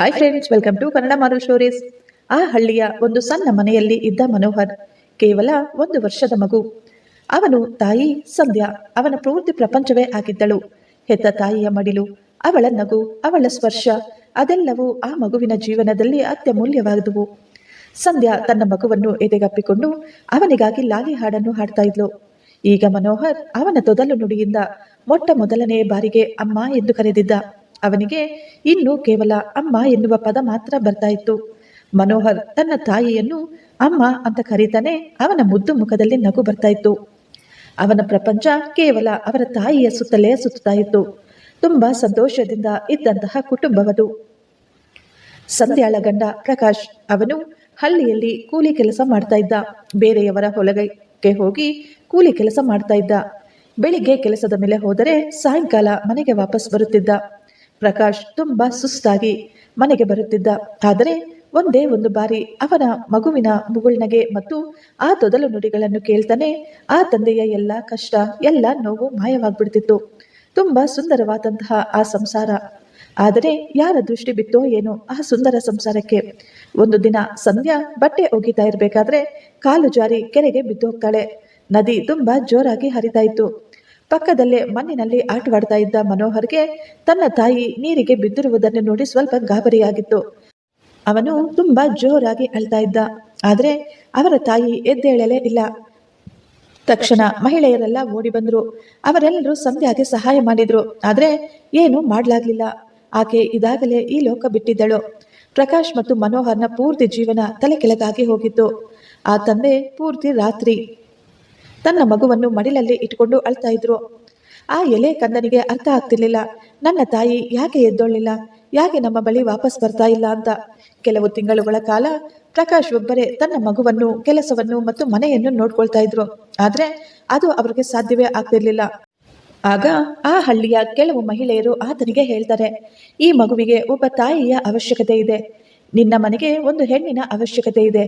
Hi friends welcome to Kannada moral stories ಆ ಹಳ್ಳಿಯ ಒಂದು ಸಣ್ಣ ಮನೆಯಲ್ಲಿ ಇದ್ದ ಮನೋಹರ್, ಕೇವಲ ಒಂದು ವರ್ಷದ ಮಗು. ಅವನು ತಾಯಿ ಸಂಧ್ಯಾ, ಅವನ ಪೂರ್ತಿ ಪ್ರಪಂಚವೇ ಆಗಿದ್ದಳು. ಹೆತ್ತ ತಾಯಿಯ ಮಡಿಲು, ಅವಳ ನಗು, ಅವಳ ಸ್ಪರ್ಶ, ಅದೆಲ್ಲವೂ ಆ ಮಗುವಿನ ಜೀವನದಲ್ಲಿ ಅತ್ಯಮೂಲ್ಯವಾದವು. ಸಂಧ್ಯಾ ತನ್ನ ಮಗುವನ್ನು ಎದೆಗಪ್ಪಿಕೊಂಡು ಅವನಿಗಾಗಿ ಲಾಲಿ ಹಾಡನ್ನು ಹಾಡ್ತಾ ಇದ್ಲು. ಈಗ ಮನೋಹರ್ ಅವನ ತೊದಲು ನುಡಿಯಿಂದ ಮೊಟ್ಟ ಮೊದಲನೇ ಬಾರಿಗೆ ಅಮ್ಮ ಎಂದು ಕರೆದಿದ್ದ. ಅವನಿಗೆ, ಇನ್ನು ಕೇವಲ ಅಮ್ಮ ಎನ್ನುವ ಪದ ಮಾತ್ರ ಬರ್ತಾ ಇತ್ತು. ಮನೋಹರ್ ತನ್ನ ತಾಯಿಯನ್ನು ಅಮ್ಮ ಅಂತ ಕರೀತಾನೆ ಅವನ ಮುದ್ದು ಮುಖದಲ್ಲಿ ನಗು ಬರ್ತಾ ಇತ್ತು. ಅವನ ಪ್ರಪಂಚ ಕೇವಲ ಅವರ ತಾಯಿಯ ಸುತ್ತಲೇ ಸುತ್ತಾ ಇತ್ತು. ತುಂಬಾ ಸಂತೋಷದಿಂದ ಇದ್ದಂತಹ ಕುಟುಂಬವದು. ಸಂಧ್ಯಾಳ ಗಂಡ ಪ್ರಕಾಶ್ ಅವನು ಹಳ್ಳಿಯಲ್ಲಿ ಕೂಲಿ ಕೆಲಸ ಮಾಡ್ತಾ ಇದ್ದ. ಬೇರೆಯವರ ಹೊಲಗಕ್ಕೆ ಹೋಗಿ ಕೂಲಿ ಕೆಲಸ ಮಾಡ್ತಾ ಇದ್ದ. ಬೆಳಿಗ್ಗೆ ಕೆಲಸದ ಮೇಲೆ ಹೋದರೆ ಸಾಯಂಕಾಲ ಮನೆಗೆ ವಾಪಸ್ ಬರುತ್ತಿದ್ದ. ಪ್ರಕಾಶ್ ತುಂಬಾ ಸುಸ್ತಾಗಿ ಮನೆಗೆ ಬರುತ್ತಿದ್ದ. ಆದರೆ ಒಂದೇ ಒಂದು ಬಾರಿ ಅವನ ಮಗುವಿನ ಮುಗುಳ್ನಗೆ ಮತ್ತು ಆ ತೊದಲು ನುಡಿಗಳನ್ನು ಕೇಳ್ತಾನೆ ಆ ತಂದೆಯ ಎಲ್ಲ ಕಷ್ಟ, ಎಲ್ಲ ನೋವು ಮಾಯವಾಗ್ಬಿಡ್ತಿತ್ತು. ತುಂಬಾ ಸುಂದರವಾದಂತಹ ಆ ಸಂಸಾರ. ಆದರೆ ಯಾರ ದೃಷ್ಟಿ ಬಿತ್ತೋ ಏನೋ ಆ ಸುಂದರ ಸಂಸಾರಕ್ಕೆ. ಒಂದು ದಿನ ಸಂಧ್ಯಾ ಬಟ್ಟೆ ಒಗಿತಾ ಇರಬೇಕಾದ್ರೆ ಕಾಲು ಜಾರಿ ಕೆರೆಗೆ ಬಿದ್ದೋಗ್ತಾಳೆ. ನದಿ ತುಂಬಾ ಜೋರಾಗಿ ಹರಿತಾ ಇತ್ತು. ಪಕ್ಕದಲ್ಲೇ ಮಣ್ಣಿನಲ್ಲಿ ಆಟವಾಡ್ತಾ ಇದ್ದ ಮನೋಹರ್ಗೆ ತನ್ನ ತಾಯಿ ನೀರಿಗೆ ಬಿದ್ದಿರುವುದನ್ನು ನೋಡಿ ಸ್ವಲ್ಪ ಗಾಬರಿಯಾಗಿತ್ತು. ಅವನು ತುಂಬಾ ಜೋರಾಗಿ ಅಳ್ತಾ ಇದ್ದ. ಆದರೆ ಅವರ ತಾಯಿ ಎದ್ದೇಳಲೇ ಇಲ್ಲ. ತಕ್ಷಣ ಮಹಿಳೆಯರೆಲ್ಲ ಓಡಿ ಬಂದರು. ಅವರೆಲ್ಲರೂ ಸಂಧ್ಯಾಗೆ ಸಹಾಯ ಮಾಡಿದ್ರು. ಆದರೆ ಏನು ಮಾಡ್ಲಾಗ್ಲಿಲ್ಲ. ಆಕೆ ಇದಾಗಲೇ ಈ ಲೋಕ ಬಿಟ್ಟಿದ್ದಳು. ಪ್ರಕಾಶ್ ಮತ್ತು ಮನೋಹರ್ನ ಪೂರ್ತಿ ಜೀವನ ತಲೆ ಕೆಳಗಾಗಿ ಹೋಗಿತ್ತು. ಆ ತಂದೆ ಪೂರ್ತಿ ರಾತ್ರಿ ತನ್ನ ಮಗುವನ್ನು ಮಡಿಲಲ್ಲಿ ಇಟ್ಕೊಂಡು ಅಳ್ತಾ ಇದ್ರು. ಆ ಎಲೆ ಕಂದನಿಗೆ ಅರ್ಥ ಆಗ್ತಿರ್ಲಿಲ್ಲ. ನನ್ನ ತಾಯಿ ಯಾಕೆ ಎದ್ದೊಳ್ಳಿಲ್ಲ? ಯಾಕೆ ನಮ್ಮ ಬಳಿ ವಾಪಸ್ ಬರ್ತಾ ಇಲ್ಲ ಅಂತ? ಕೆಲವು ತಿಂಗಳುಗಳ ಕಾಲ ಪ್ರಕಾಶ್ ಒಬ್ಬರೇ ತನ್ನ ಮಗುವನ್ನು, ಕೆಲಸವನ್ನು ಮತ್ತು ಮನೆಯನ್ನು ನೋಡ್ಕೊಳ್ತಾ ಇದ್ರು. ಆದ್ರೆ ಅದು ಅವರಿಗೆ ಸಾಧ್ಯವೇ ಆಗ್ತಿರ್ಲಿಲ್ಲ. ಆಗ ಆ ಹಳ್ಳಿಯ ಕೆಲವು ಮಹಿಳೆಯರು ಆತನಿಗೆ ಹೇಳ್ತಾರೆ, ಈ ಮಗುವಿಗೆ ಒಬ್ಬ ತಾಯಿಯ ಅವಶ್ಯಕತೆ ಇದೆ. ನಿನ್ನ ಮನೆಗೆ ಒಂದು ಹೆಣ್ಣಿನ ಅವಶ್ಯಕತೆ ಇದೆ.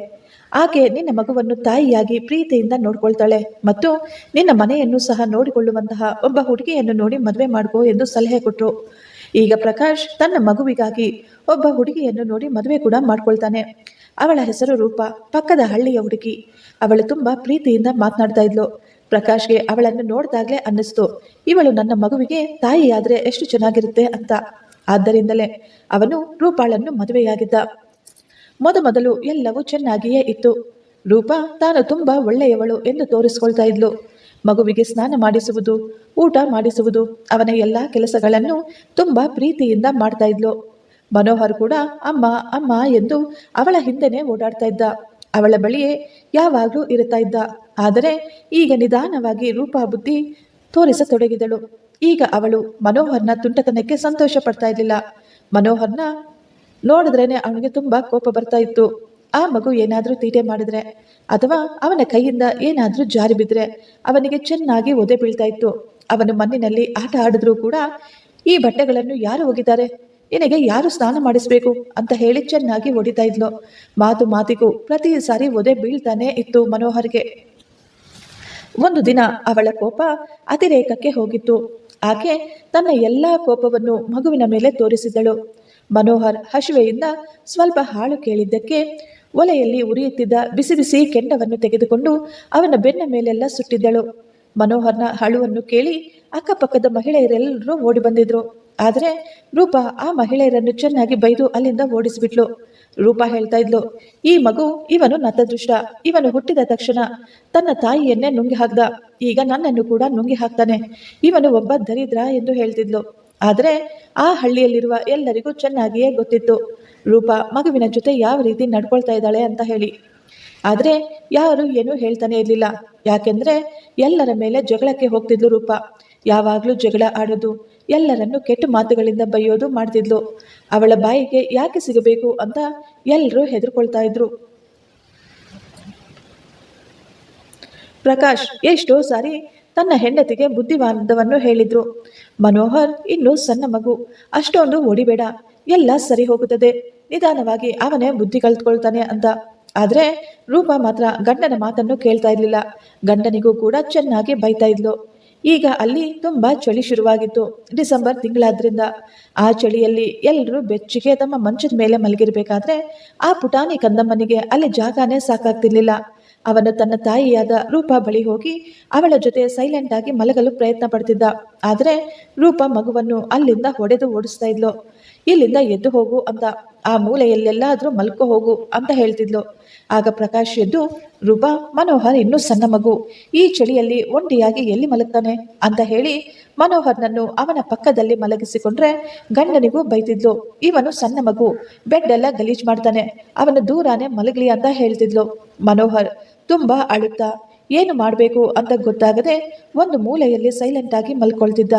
ಆಕೆ ನಿನ್ನ ಮಗುವನ್ನು ತಾಯಿಯಾಗಿ ಪ್ರೀತಿಯಿಂದ ನೋಡಿಕೊಳ್ತಾಳೆ. ಮತ್ತು ನಿನ್ನ ಮನೆಯನ್ನು ಸಹ ನೋಡಿಕೊಳ್ಳುವಂತಹ ಒಬ್ಬ ಹುಡುಗಿಯನ್ನು ನೋಡಿ ಮದುವೆ ಮಾಡ್ಕೋ ಎಂದು ಸಲಹೆ ಕೊಟ್ಟರು ಈಗ ಪ್ರಕಾಶ್ ತನ್ನ ಮಗುವಿಗಾಗಿ ಒಬ್ಬ ಹುಡುಗಿಯನ್ನು ನೋಡಿ ಮದುವೆ ಕೂಡ ಮಾಡ್ಕೊಳ್ತಾನೆ. ಅವಳ ಹೆಸರು ರೂಪ, ಪಕ್ಕದ ಹಳ್ಳಿಯ ಹುಡುಗಿ. ಅವಳು ತುಂಬಾ ಪ್ರೀತಿಯಿಂದ ಮಾತನಾಡ್ತಾ ಇದ್ಲು. ಪ್ರಕಾಶ್ಗೆ ಅವಳನ್ನು ನೋಡಿದಾಗಲೇ ಅನ್ನಿಸ್ತು, ಇವಳು ನನ್ನ ಮಗುವಿಗೆ ತಾಯಿಯಾದರೆ ಎಷ್ಟು ಚೆನ್ನಾಗಿರುತ್ತೆ ಅಂತ. ಆದ್ದರಿಂದಲೇ ಅವನು ರೂಪಾಳನ್ನು ಮದುವೆಯಾಗಿದ್ದ. ಮೊದಮೊದಲು ಎಲ್ಲವೂ ಚೆನ್ನಾಗಿಯೇ ಇತ್ತು. ರೂಪ ತಾನು ತುಂಬಾ ಒಳ್ಳೆಯವಳು ಎಂದು ತೋರಿಸ್ಕೊಳ್ತಾ ಇದ್ಲು. ಮಗುವಿಗೆ ಸ್ನಾನ ಮಾಡಿಸುವುದು, ಊಟ ಮಾಡಿಸುವುದು, ಅವನ ಎಲ್ಲ ಕೆಲಸಗಳನ್ನು ತುಂಬಾ ಪ್ರೀತಿಯಿಂದ ಮಾಡ್ತಾ ಇದ್ಲು. ಮನೋಹರ್ ಕೂಡ ಅಮ್ಮ ಅಮ್ಮ ಎಂದು ಅವಳ ಹಿಂದೆನೆ ಓಡಾಡ್ತಾ ಇದ್ದ. ಅವಳ ಬಳಿಯೇ ಯಾವಾಗಲೂ ಇರುತ್ತಾ ಇದ್ದ. ಆದರೆ ಈಗ ನಿಧಾನವಾಗಿ ರೂಪಾ ಬುದ್ಧಿ ತೋರಿಸತೊಡಗಿದಳು. ಈಗ ಅವಳು ಮನೋಹರ್ನ ತುಂಟತನಕ್ಕೆ ಸಂತೋಷ ಪಡ್ತಾ ಇರಲಿಲ್ಲ. ಮನೋಹರ್ನ ನೋಡಿದ್ರೇನೆ ಅವನಿಗೆ ತುಂಬಾ ಕೋಪ ಬರ್ತಾ ಇತ್ತು. ಆ ಮಗು ಏನಾದರೂ ತೀಟೆ ಮಾಡಿದ್ರೆ, ಅಥವಾ ಅವನ ಕೈಯಿಂದ ಏನಾದರೂ ಜಾರಿ ಬಿದ್ದರೆ ಅವನಿಗೆ ಚೆನ್ನಾಗಿ ಒದೆ ಬೀಳ್ತಾ ಇತ್ತು. ಅವನು ಮಣ್ಣಿನಲ್ಲಿ ಆಟ ಆಡಿದ್ರೂ ಕೂಡ ಈ ಬಟ್ಟೆಗಳನ್ನು ಯಾರು ಹೋಗಿದ್ದಾರೆ ನಿನಗೆ ಯಾರು ಸ್ನಾನ ಮಾಡಿಸ್ಬೇಕು? ಅಂತ ಹೇಳಿ ಚೆನ್ನಾಗಿ ಹೊಡಿತಾ ಇದ್ಲು. ಮಾತು ಮಾತಿಗೂ ಪ್ರತಿ ಸಾರಿ ಒದೆ ಬೀಳ್ತಾನೆ ಇತ್ತು ಮನೋಹರ್ಗೆ. ಒಂದು ದಿನ ಅವಳ ಕೋಪ ಅತಿರೇಕಕ್ಕೆ ಹೋಗಿತ್ತು. ಆಕೆ ತನ್ನ ಎಲ್ಲ ಕೋಪವನ್ನು ಮಗುವಿನ ಮೇಲೆ ತೋರಿಸಿದಳು ಮನೋಹರ್ ಹಸುವೆಯಿಂದ ಸ್ವಲ್ಪ ಹಾಳು ಕೇಳಿದ್ದಕ್ಕೆ ಒಲೆಯಲ್ಲಿ ಉರಿಯುತ್ತಿದ್ದ ಬಿಸಿ ಬಿಸಿ ಕೆಂಡವನ್ನು ತೆಗೆದುಕೊಂಡು ಅವನ ಬೆನ್ನ ಮೇಲೆಲ್ಲ ಸುಟ್ಟಿದ್ದಳು. ಮನೋಹರ್ನ ಹಳುವನ್ನು ಕೇಳಿ ಅಕ್ಕಪಕ್ಕದ ಮಹಿಳೆಯರೆಲ್ಲರೂ ಓಡಿ ಬಂದಿದ್ರು. ಆದರೆ ರೂಪಾ ಆ ಮಹಿಳೆಯರನ್ನು ಚೆನ್ನಾಗಿ ಬೈದು ಅಲ್ಲಿಂದ ಓಡಿಸಿಬಿಟ್ಲು. ರೂಪಾ ಹೇಳ್ತಾ ಇದ್ಲು, ಈ ಮಗು ಇವನು ನತದೃಷ್ಟ. ಇವನು ಹುಟ್ಟಿದ ತಕ್ಷಣ ತನ್ನ ತಾಯಿಯನ್ನೇ ನುಂಗಿ ಹಾಕ್ದ ಈಗ ನನ್ನನ್ನು ಕೂಡ ನುಂಗಿ ಹಾಕ್ತಾನೆ ಇವನು ಒಬ್ಬ ದರಿದ್ರ ಎಂದು ಹೇಳ್ತಿದ್ಲು. ಆದರೆ ಆ ಹಳ್ಳಿಯಲ್ಲಿರುವ ಎಲ್ಲರಿಗೂ ಚೆನ್ನಾಗಿಯೇ ಗೊತ್ತಿತ್ತು. ರೂಪ ಮಗುವಿನ ಜೊತೆ ಯಾವ ರೀತಿ ನಡ್ಕೊಳ್ತಾ ಇದ್ದಾಳೆ ಅಂತ ಹೇಳಿ. ಆದರೆ ಯಾರು ಏನೂ ಹೇಳ್ತಾನೆ ಇರಲಿಲ್ಲ. ಯಾಕೆಂದ್ರೆ ಎಲ್ಲರ ಮೇಲೆ ಜಗಳಕ್ಕೆ ಹೋಗ್ತಿದ್ಲು ರೂಪ. ಯಾವಾಗಲೂ ಜಗಳ ಆಡೋದು, ಎಲ್ಲರನ್ನು ಕೆಟ್ಟ ಮಾತುಗಳಿಂದ ಬೈಯೋದು ಮಾಡ್ತಿದ್ಲು. ಅವಳ ಬಾಯಿಗೆ ಯಾಕೆ ಸಿಗಬೇಕು ಅಂತ ಎಲ್ಲರೂ ಹೆದರ್ಕೊಳ್ತಾ ಇದ್ರು. ಪ್ರಕಾಶ್, ಎಷ್ಟೋ ಸಾರಿ ತನ್ನ ಹೆಂಡತಿಗೆ ಬುದ್ಧಿವಾದವನ್ನು ಹೇಳಿದ್ರು. ಮನೋಹರ್, ಇನ್ನು ಸಣ್ಣ ಮಗು. ಅಷ್ಟೊಂದು ಓಡಿಬೇಡ. ಎಲ್ಲ ಸರಿ ಹೋಗುತ್ತದೆ. ನಿಧಾನವಾಗಿ ಅವನೇ ಬುದ್ಧಿ ಕಲ್ತ್ಕೊಳ್ತಾನೆ ಅಂತ. ಆದ್ರೆ ರೂಪ ಮಾತ್ರ ಗಂಡನ ಮಾತನ್ನು ಕೇಳ್ತಾ ಇರ್ಲಿಲ್ಲ. ಗಂಡನಿಗೂ ಕೂಡ ಚೆನ್ನಾಗಿ ಬೈತಾ ಇದ್ಲು. ಈಗ ಅಲ್ಲಿ ತುಂಬ ಚಳಿ ಶುರುವಾಗಿತ್ತು, ಡಿಸೆಂಬರ್ ತಿಂಗಳಾದ್ರಿಂದ. ಆ ಚಳಿಯಲ್ಲಿ ಎಲ್ಲರೂ ಬೆಚ್ಚಗೆ ತಮ್ಮ ಮಂಚದ ಮೇಲೆ ಮಲಗಿರಬೇಕಾದ್ರೆ ಆ ಪುಟಾಣಿ ಕಂದಮ್ಮನಿಗೆ ಅಲ್ಲಿ ಜಾಗನೇ ಸಾಕಾಗ್ತಿರ್ಲಿಲ್ಲ. ಅವನು ತನ್ನ ತಾಯಿಯಾದ ರೂಪಾ ಬಳಿ ಹೋಗಿ ಅವಳ ಜೊತೆ ಸೈಲೆಂಟ್ ಆಗಿ ಮಲಗಲು ಪ್ರಯತ್ನ ಪಡ್ತಿದ್ದ. ಆದರೆ ರೂಪ ಮಗುವನ್ನು ಅಲ್ಲಿಂದ ಹೊಡೆದು ಓಡಿಸ್ತಾ ಇದ್ಲು. ಇಲ್ಲಿಂದ ಎದ್ದು ಹೋಗು ಅಂತ. ಆ ಮೂಲೆಯಲ್ಲೆಲ್ಲಾದರೂ ಮಲ್ಕೋ ಹೋಗು ಅಂತ ಹೇಳ್ತಿದ್ಲು. ಆಗ ಪ್ರಕಾಶ್ ಎದ್ದು, ರೂಪಾ, ಮನೋಹರ್ ಇನ್ನೂ ಸಣ್ಣ ಮಗು. ಈ ಚಳಿಯಲ್ಲಿ ಒಂಟಿಯಾಗಿ ಎಲ್ಲಿ ಮಲಗ್ತಾನೆ ಅಂತ ಹೇಳಿ ಮನೋಹರ್ನನ್ನು ಅವನ ಪಕ್ಕದಲ್ಲಿ ಮಲಗಿಸಿಕೊಂಡ್ರೆ ಗಂಡನಿಗೂ ಬೈತಿದ್ಲು. ಇವನು ಸಣ್ಣ ಮಗು. ಬೆಡ್ ಎಲ್ಲ ಗಲೀಜ್ ಮಾಡ್ತಾನೆ. ಅವನು ದೂರಾನೇ ಮಲಗಲಿ ಅಂತ ಹೇಳ್ತಿದ್ಲು ಮನೋಹರ್. ತುಂಬಾ ಅಳುತ್ತ, ಏನು ಮಾಡಬೇಕು ಅಂತ ಗೊತ್ತಾಗದೆ ಒಂದು ಮೂಲೆಯಲ್ಲಿ ಸೈಲೆಂಟ್ ಆಗಿ ಮಲ್ಕೊಳ್ತಿದ್ದ.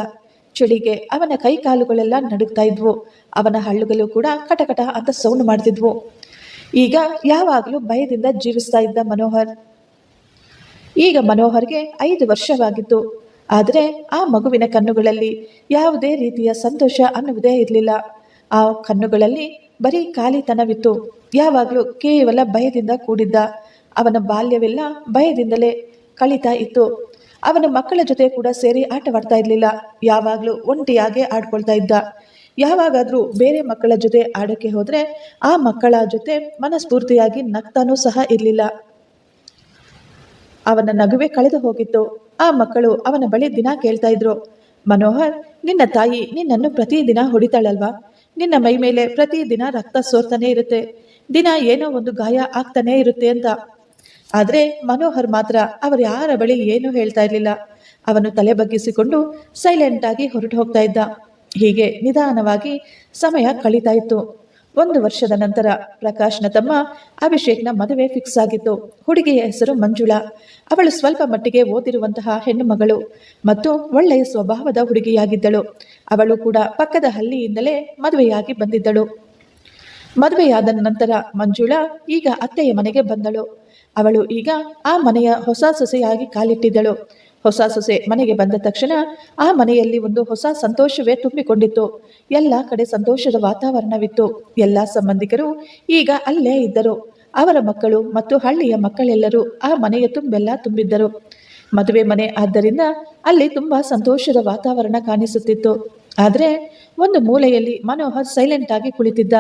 ಚಳಿಗೆ ಅವನ ಕೈ ಕಾಲುಗಳೆಲ್ಲ ನಡುಗ್ತಾ ಇದ್ವು. ಅವನ ಹಳ್ಳುಗಳು ಕೂಡ ಕಟಕಟ ಅಂತ ಸೌಂಡ್ ಮಾಡ್ತಿದ್ವು. ಈಗ ಯಾವಾಗಲೂ ಭಯದಿಂದ ಜೀವಿಸ್ತಾ ಇದ್ದ ಮನೋಹರ್. ಈಗ ಮನೋಹರ್ಗೆ ಐದು ವರ್ಷವಾಗಿತ್ತು. ಆದರೆ ಆ ಮಗುವಿನ ಕಣ್ಣುಗಳಲ್ಲಿ ಯಾವುದೇ ರೀತಿಯ ಸಂತೋಷ ಅನ್ನುವುದೇ ಇರಲಿಲ್ಲ. ಆ ಕಣ್ಣುಗಳಲ್ಲಿ ಬರೀ ಖಾಲಿತನವಿತ್ತು. ಯಾವಾಗಲೂ ಕೇವಲ ಭಯದಿಂದ ಕೂಡಿದ್ದ. ಅವನ ಬಾಲ್ಯವೆಲ್ಲ ಭಯದಿಂದಲೇ ಕಳೀತಾ ಇತ್ತು. ಅವನ ಮಕ್ಕಳ ಜೊತೆ ಕೂಡ ಸೇರಿ ಆಟವಾಡ್ತಾ ಇರಲಿಲ್ಲ. ಯಾವಾಗಲೂ ಒಂಟಿಯಾಗೆ ಆಡ್ಕೊಳ್ತಾ ಇದ್ದ. ಯಾವಾಗಾದ್ರೂ ಬೇರೆ ಮಕ್ಕಳ ಜೊತೆ ಆಡೋಕ್ಕೆ ಹೋದ್ರೆ ಆ ಮಕ್ಕಳ ಜೊತೆ ಮನಸ್ಫೂರ್ತಿಯಾಗಿ ನಗ್ತಾನೂ ಸಹ ಇರಲಿಲ್ಲ. ಅವನ ನಗುವೆ ಕಳೆದು ಹೋಗಿತ್ತು. ಆ ಮಕ್ಕಳು ಅವನ ಬಳಿ ದಿನ ಕೇಳ್ತಾ ಇದ್ರು. ಮನೋಹರ್, ನಿನ್ನ ತಾಯಿ ನಿನ್ನನ್ನು ಪ್ರತಿದಿನ ಹೊಡಿತಾಳಲ್ವಾ? ನಿನ್ನ ಮೈ ಮೇಲೆ ಪ್ರತಿದಿನ ರಕ್ತ ಸೋರ್ತಾನೆ ಇರುತ್ತೆ. ದಿನ ಏನೋ ಒಂದು ಗಾಯ ಆಗ್ತಾನೆ ಇರುತ್ತೆ ಅಂತ. ಆದ್ರೆ ಮನೋಹರ್ ಮಾತ್ರ ಅವರು ಯಾರ ಬಳಿ ಏನೂ ಹೇಳ್ತಾ ಇರಲಿಲ್ಲ. ಅವನು ತಲೆ ಬಗ್ಗಿಸಿಕೊಂಡು ಸೈಲೆಂಟ್ ಆಗಿ ಹೊರಟು ಹೋಗ್ತಾ ಇದ್ದ. ಹೀಗೆ ನಿಧಾನವಾಗಿ ಸಮಯ ಕಳೀತಾ ಇತ್ತು. ಒಂದು ವರ್ಷದ ನಂತರ ಪ್ರಕಾಶ್ನ ತಮ್ಮ ಅಭಿಷೇಕ್ನ ಮದುವೆ ಫಿಕ್ಸ್ ಆಗಿತ್ತು. ಹುಡುಗಿಯ ಹೆಸರು ಮಂಜುಳಾ. ಅವಳು ಸ್ವಲ್ಪ ಮಟ್ಟಿಗೆ ಓದಿರುವಂತಹ ಹೆಣ್ಣುಮಗಳು ಮತ್ತು ಒಳ್ಳೆಯ ಸ್ವಭಾವದ ಹುಡುಗಿಯಾಗಿದ್ದಳು. ಅವಳು ಕೂಡ ಪಕ್ಕದ ಹಳ್ಳಿಯಿಂದಲೇ ಮದುವೆಯಾಗಿ ಬಂದಿದ್ದಳು. ಮದುವೆಯಾದ ನಂತರ ಮಂಜುಳಾ ಈಗ ಅತ್ತೆಯ ಮನೆಗೆ ಬಂದಳು. ಅವಳು ಈಗ ಆ ಮನೆಯ ಹೊಸ ಸೊಸೆಯಾಗಿ ಕಾಲಿಟ್ಟಿದ್ದಳು. ಹೊಸ ಸೊಸೆ ಮನೆಗೆ ಬಂದ ತಕ್ಷಣ ಆ ಮನೆಯಲ್ಲಿ ಒಂದು ಹೊಸ ಸಂತೋಷವೇ ತುಂಬಿಕೊಂಡಿತ್ತು. ಎಲ್ಲ ಕಡೆ ಸಂತೋಷದ ವಾತಾವರಣವಿತ್ತು. ಎಲ್ಲ ಸಂಬಂಧಿಕರು ಈಗ ಅಲ್ಲೇ ಇದ್ದರು. ಅವರ ಮಕ್ಕಳು ಮತ್ತು ಹಳ್ಳಿಯ ಮಕ್ಕಳೆಲ್ಲರೂ ಆ ಮನೆಯ ತುಂಬೆಲ್ಲ ತುಂಬಿದ್ದರು. ಮದುವೆ ಮನೆ ಆದ್ದರಿಂದ ಅಲ್ಲಿ ತುಂಬಾ ಸಂತೋಷದ ವಾತಾವರಣ ಕಾಣಿಸುತ್ತಿತ್ತು. ಆದರೆ ಒಂದು ಮೂಲೆಯಲ್ಲಿ ಮನೋಹರ್ ಸೈಲೆಂಟ್ ಆಗಿ ಕುಳಿತಿದ್ದ.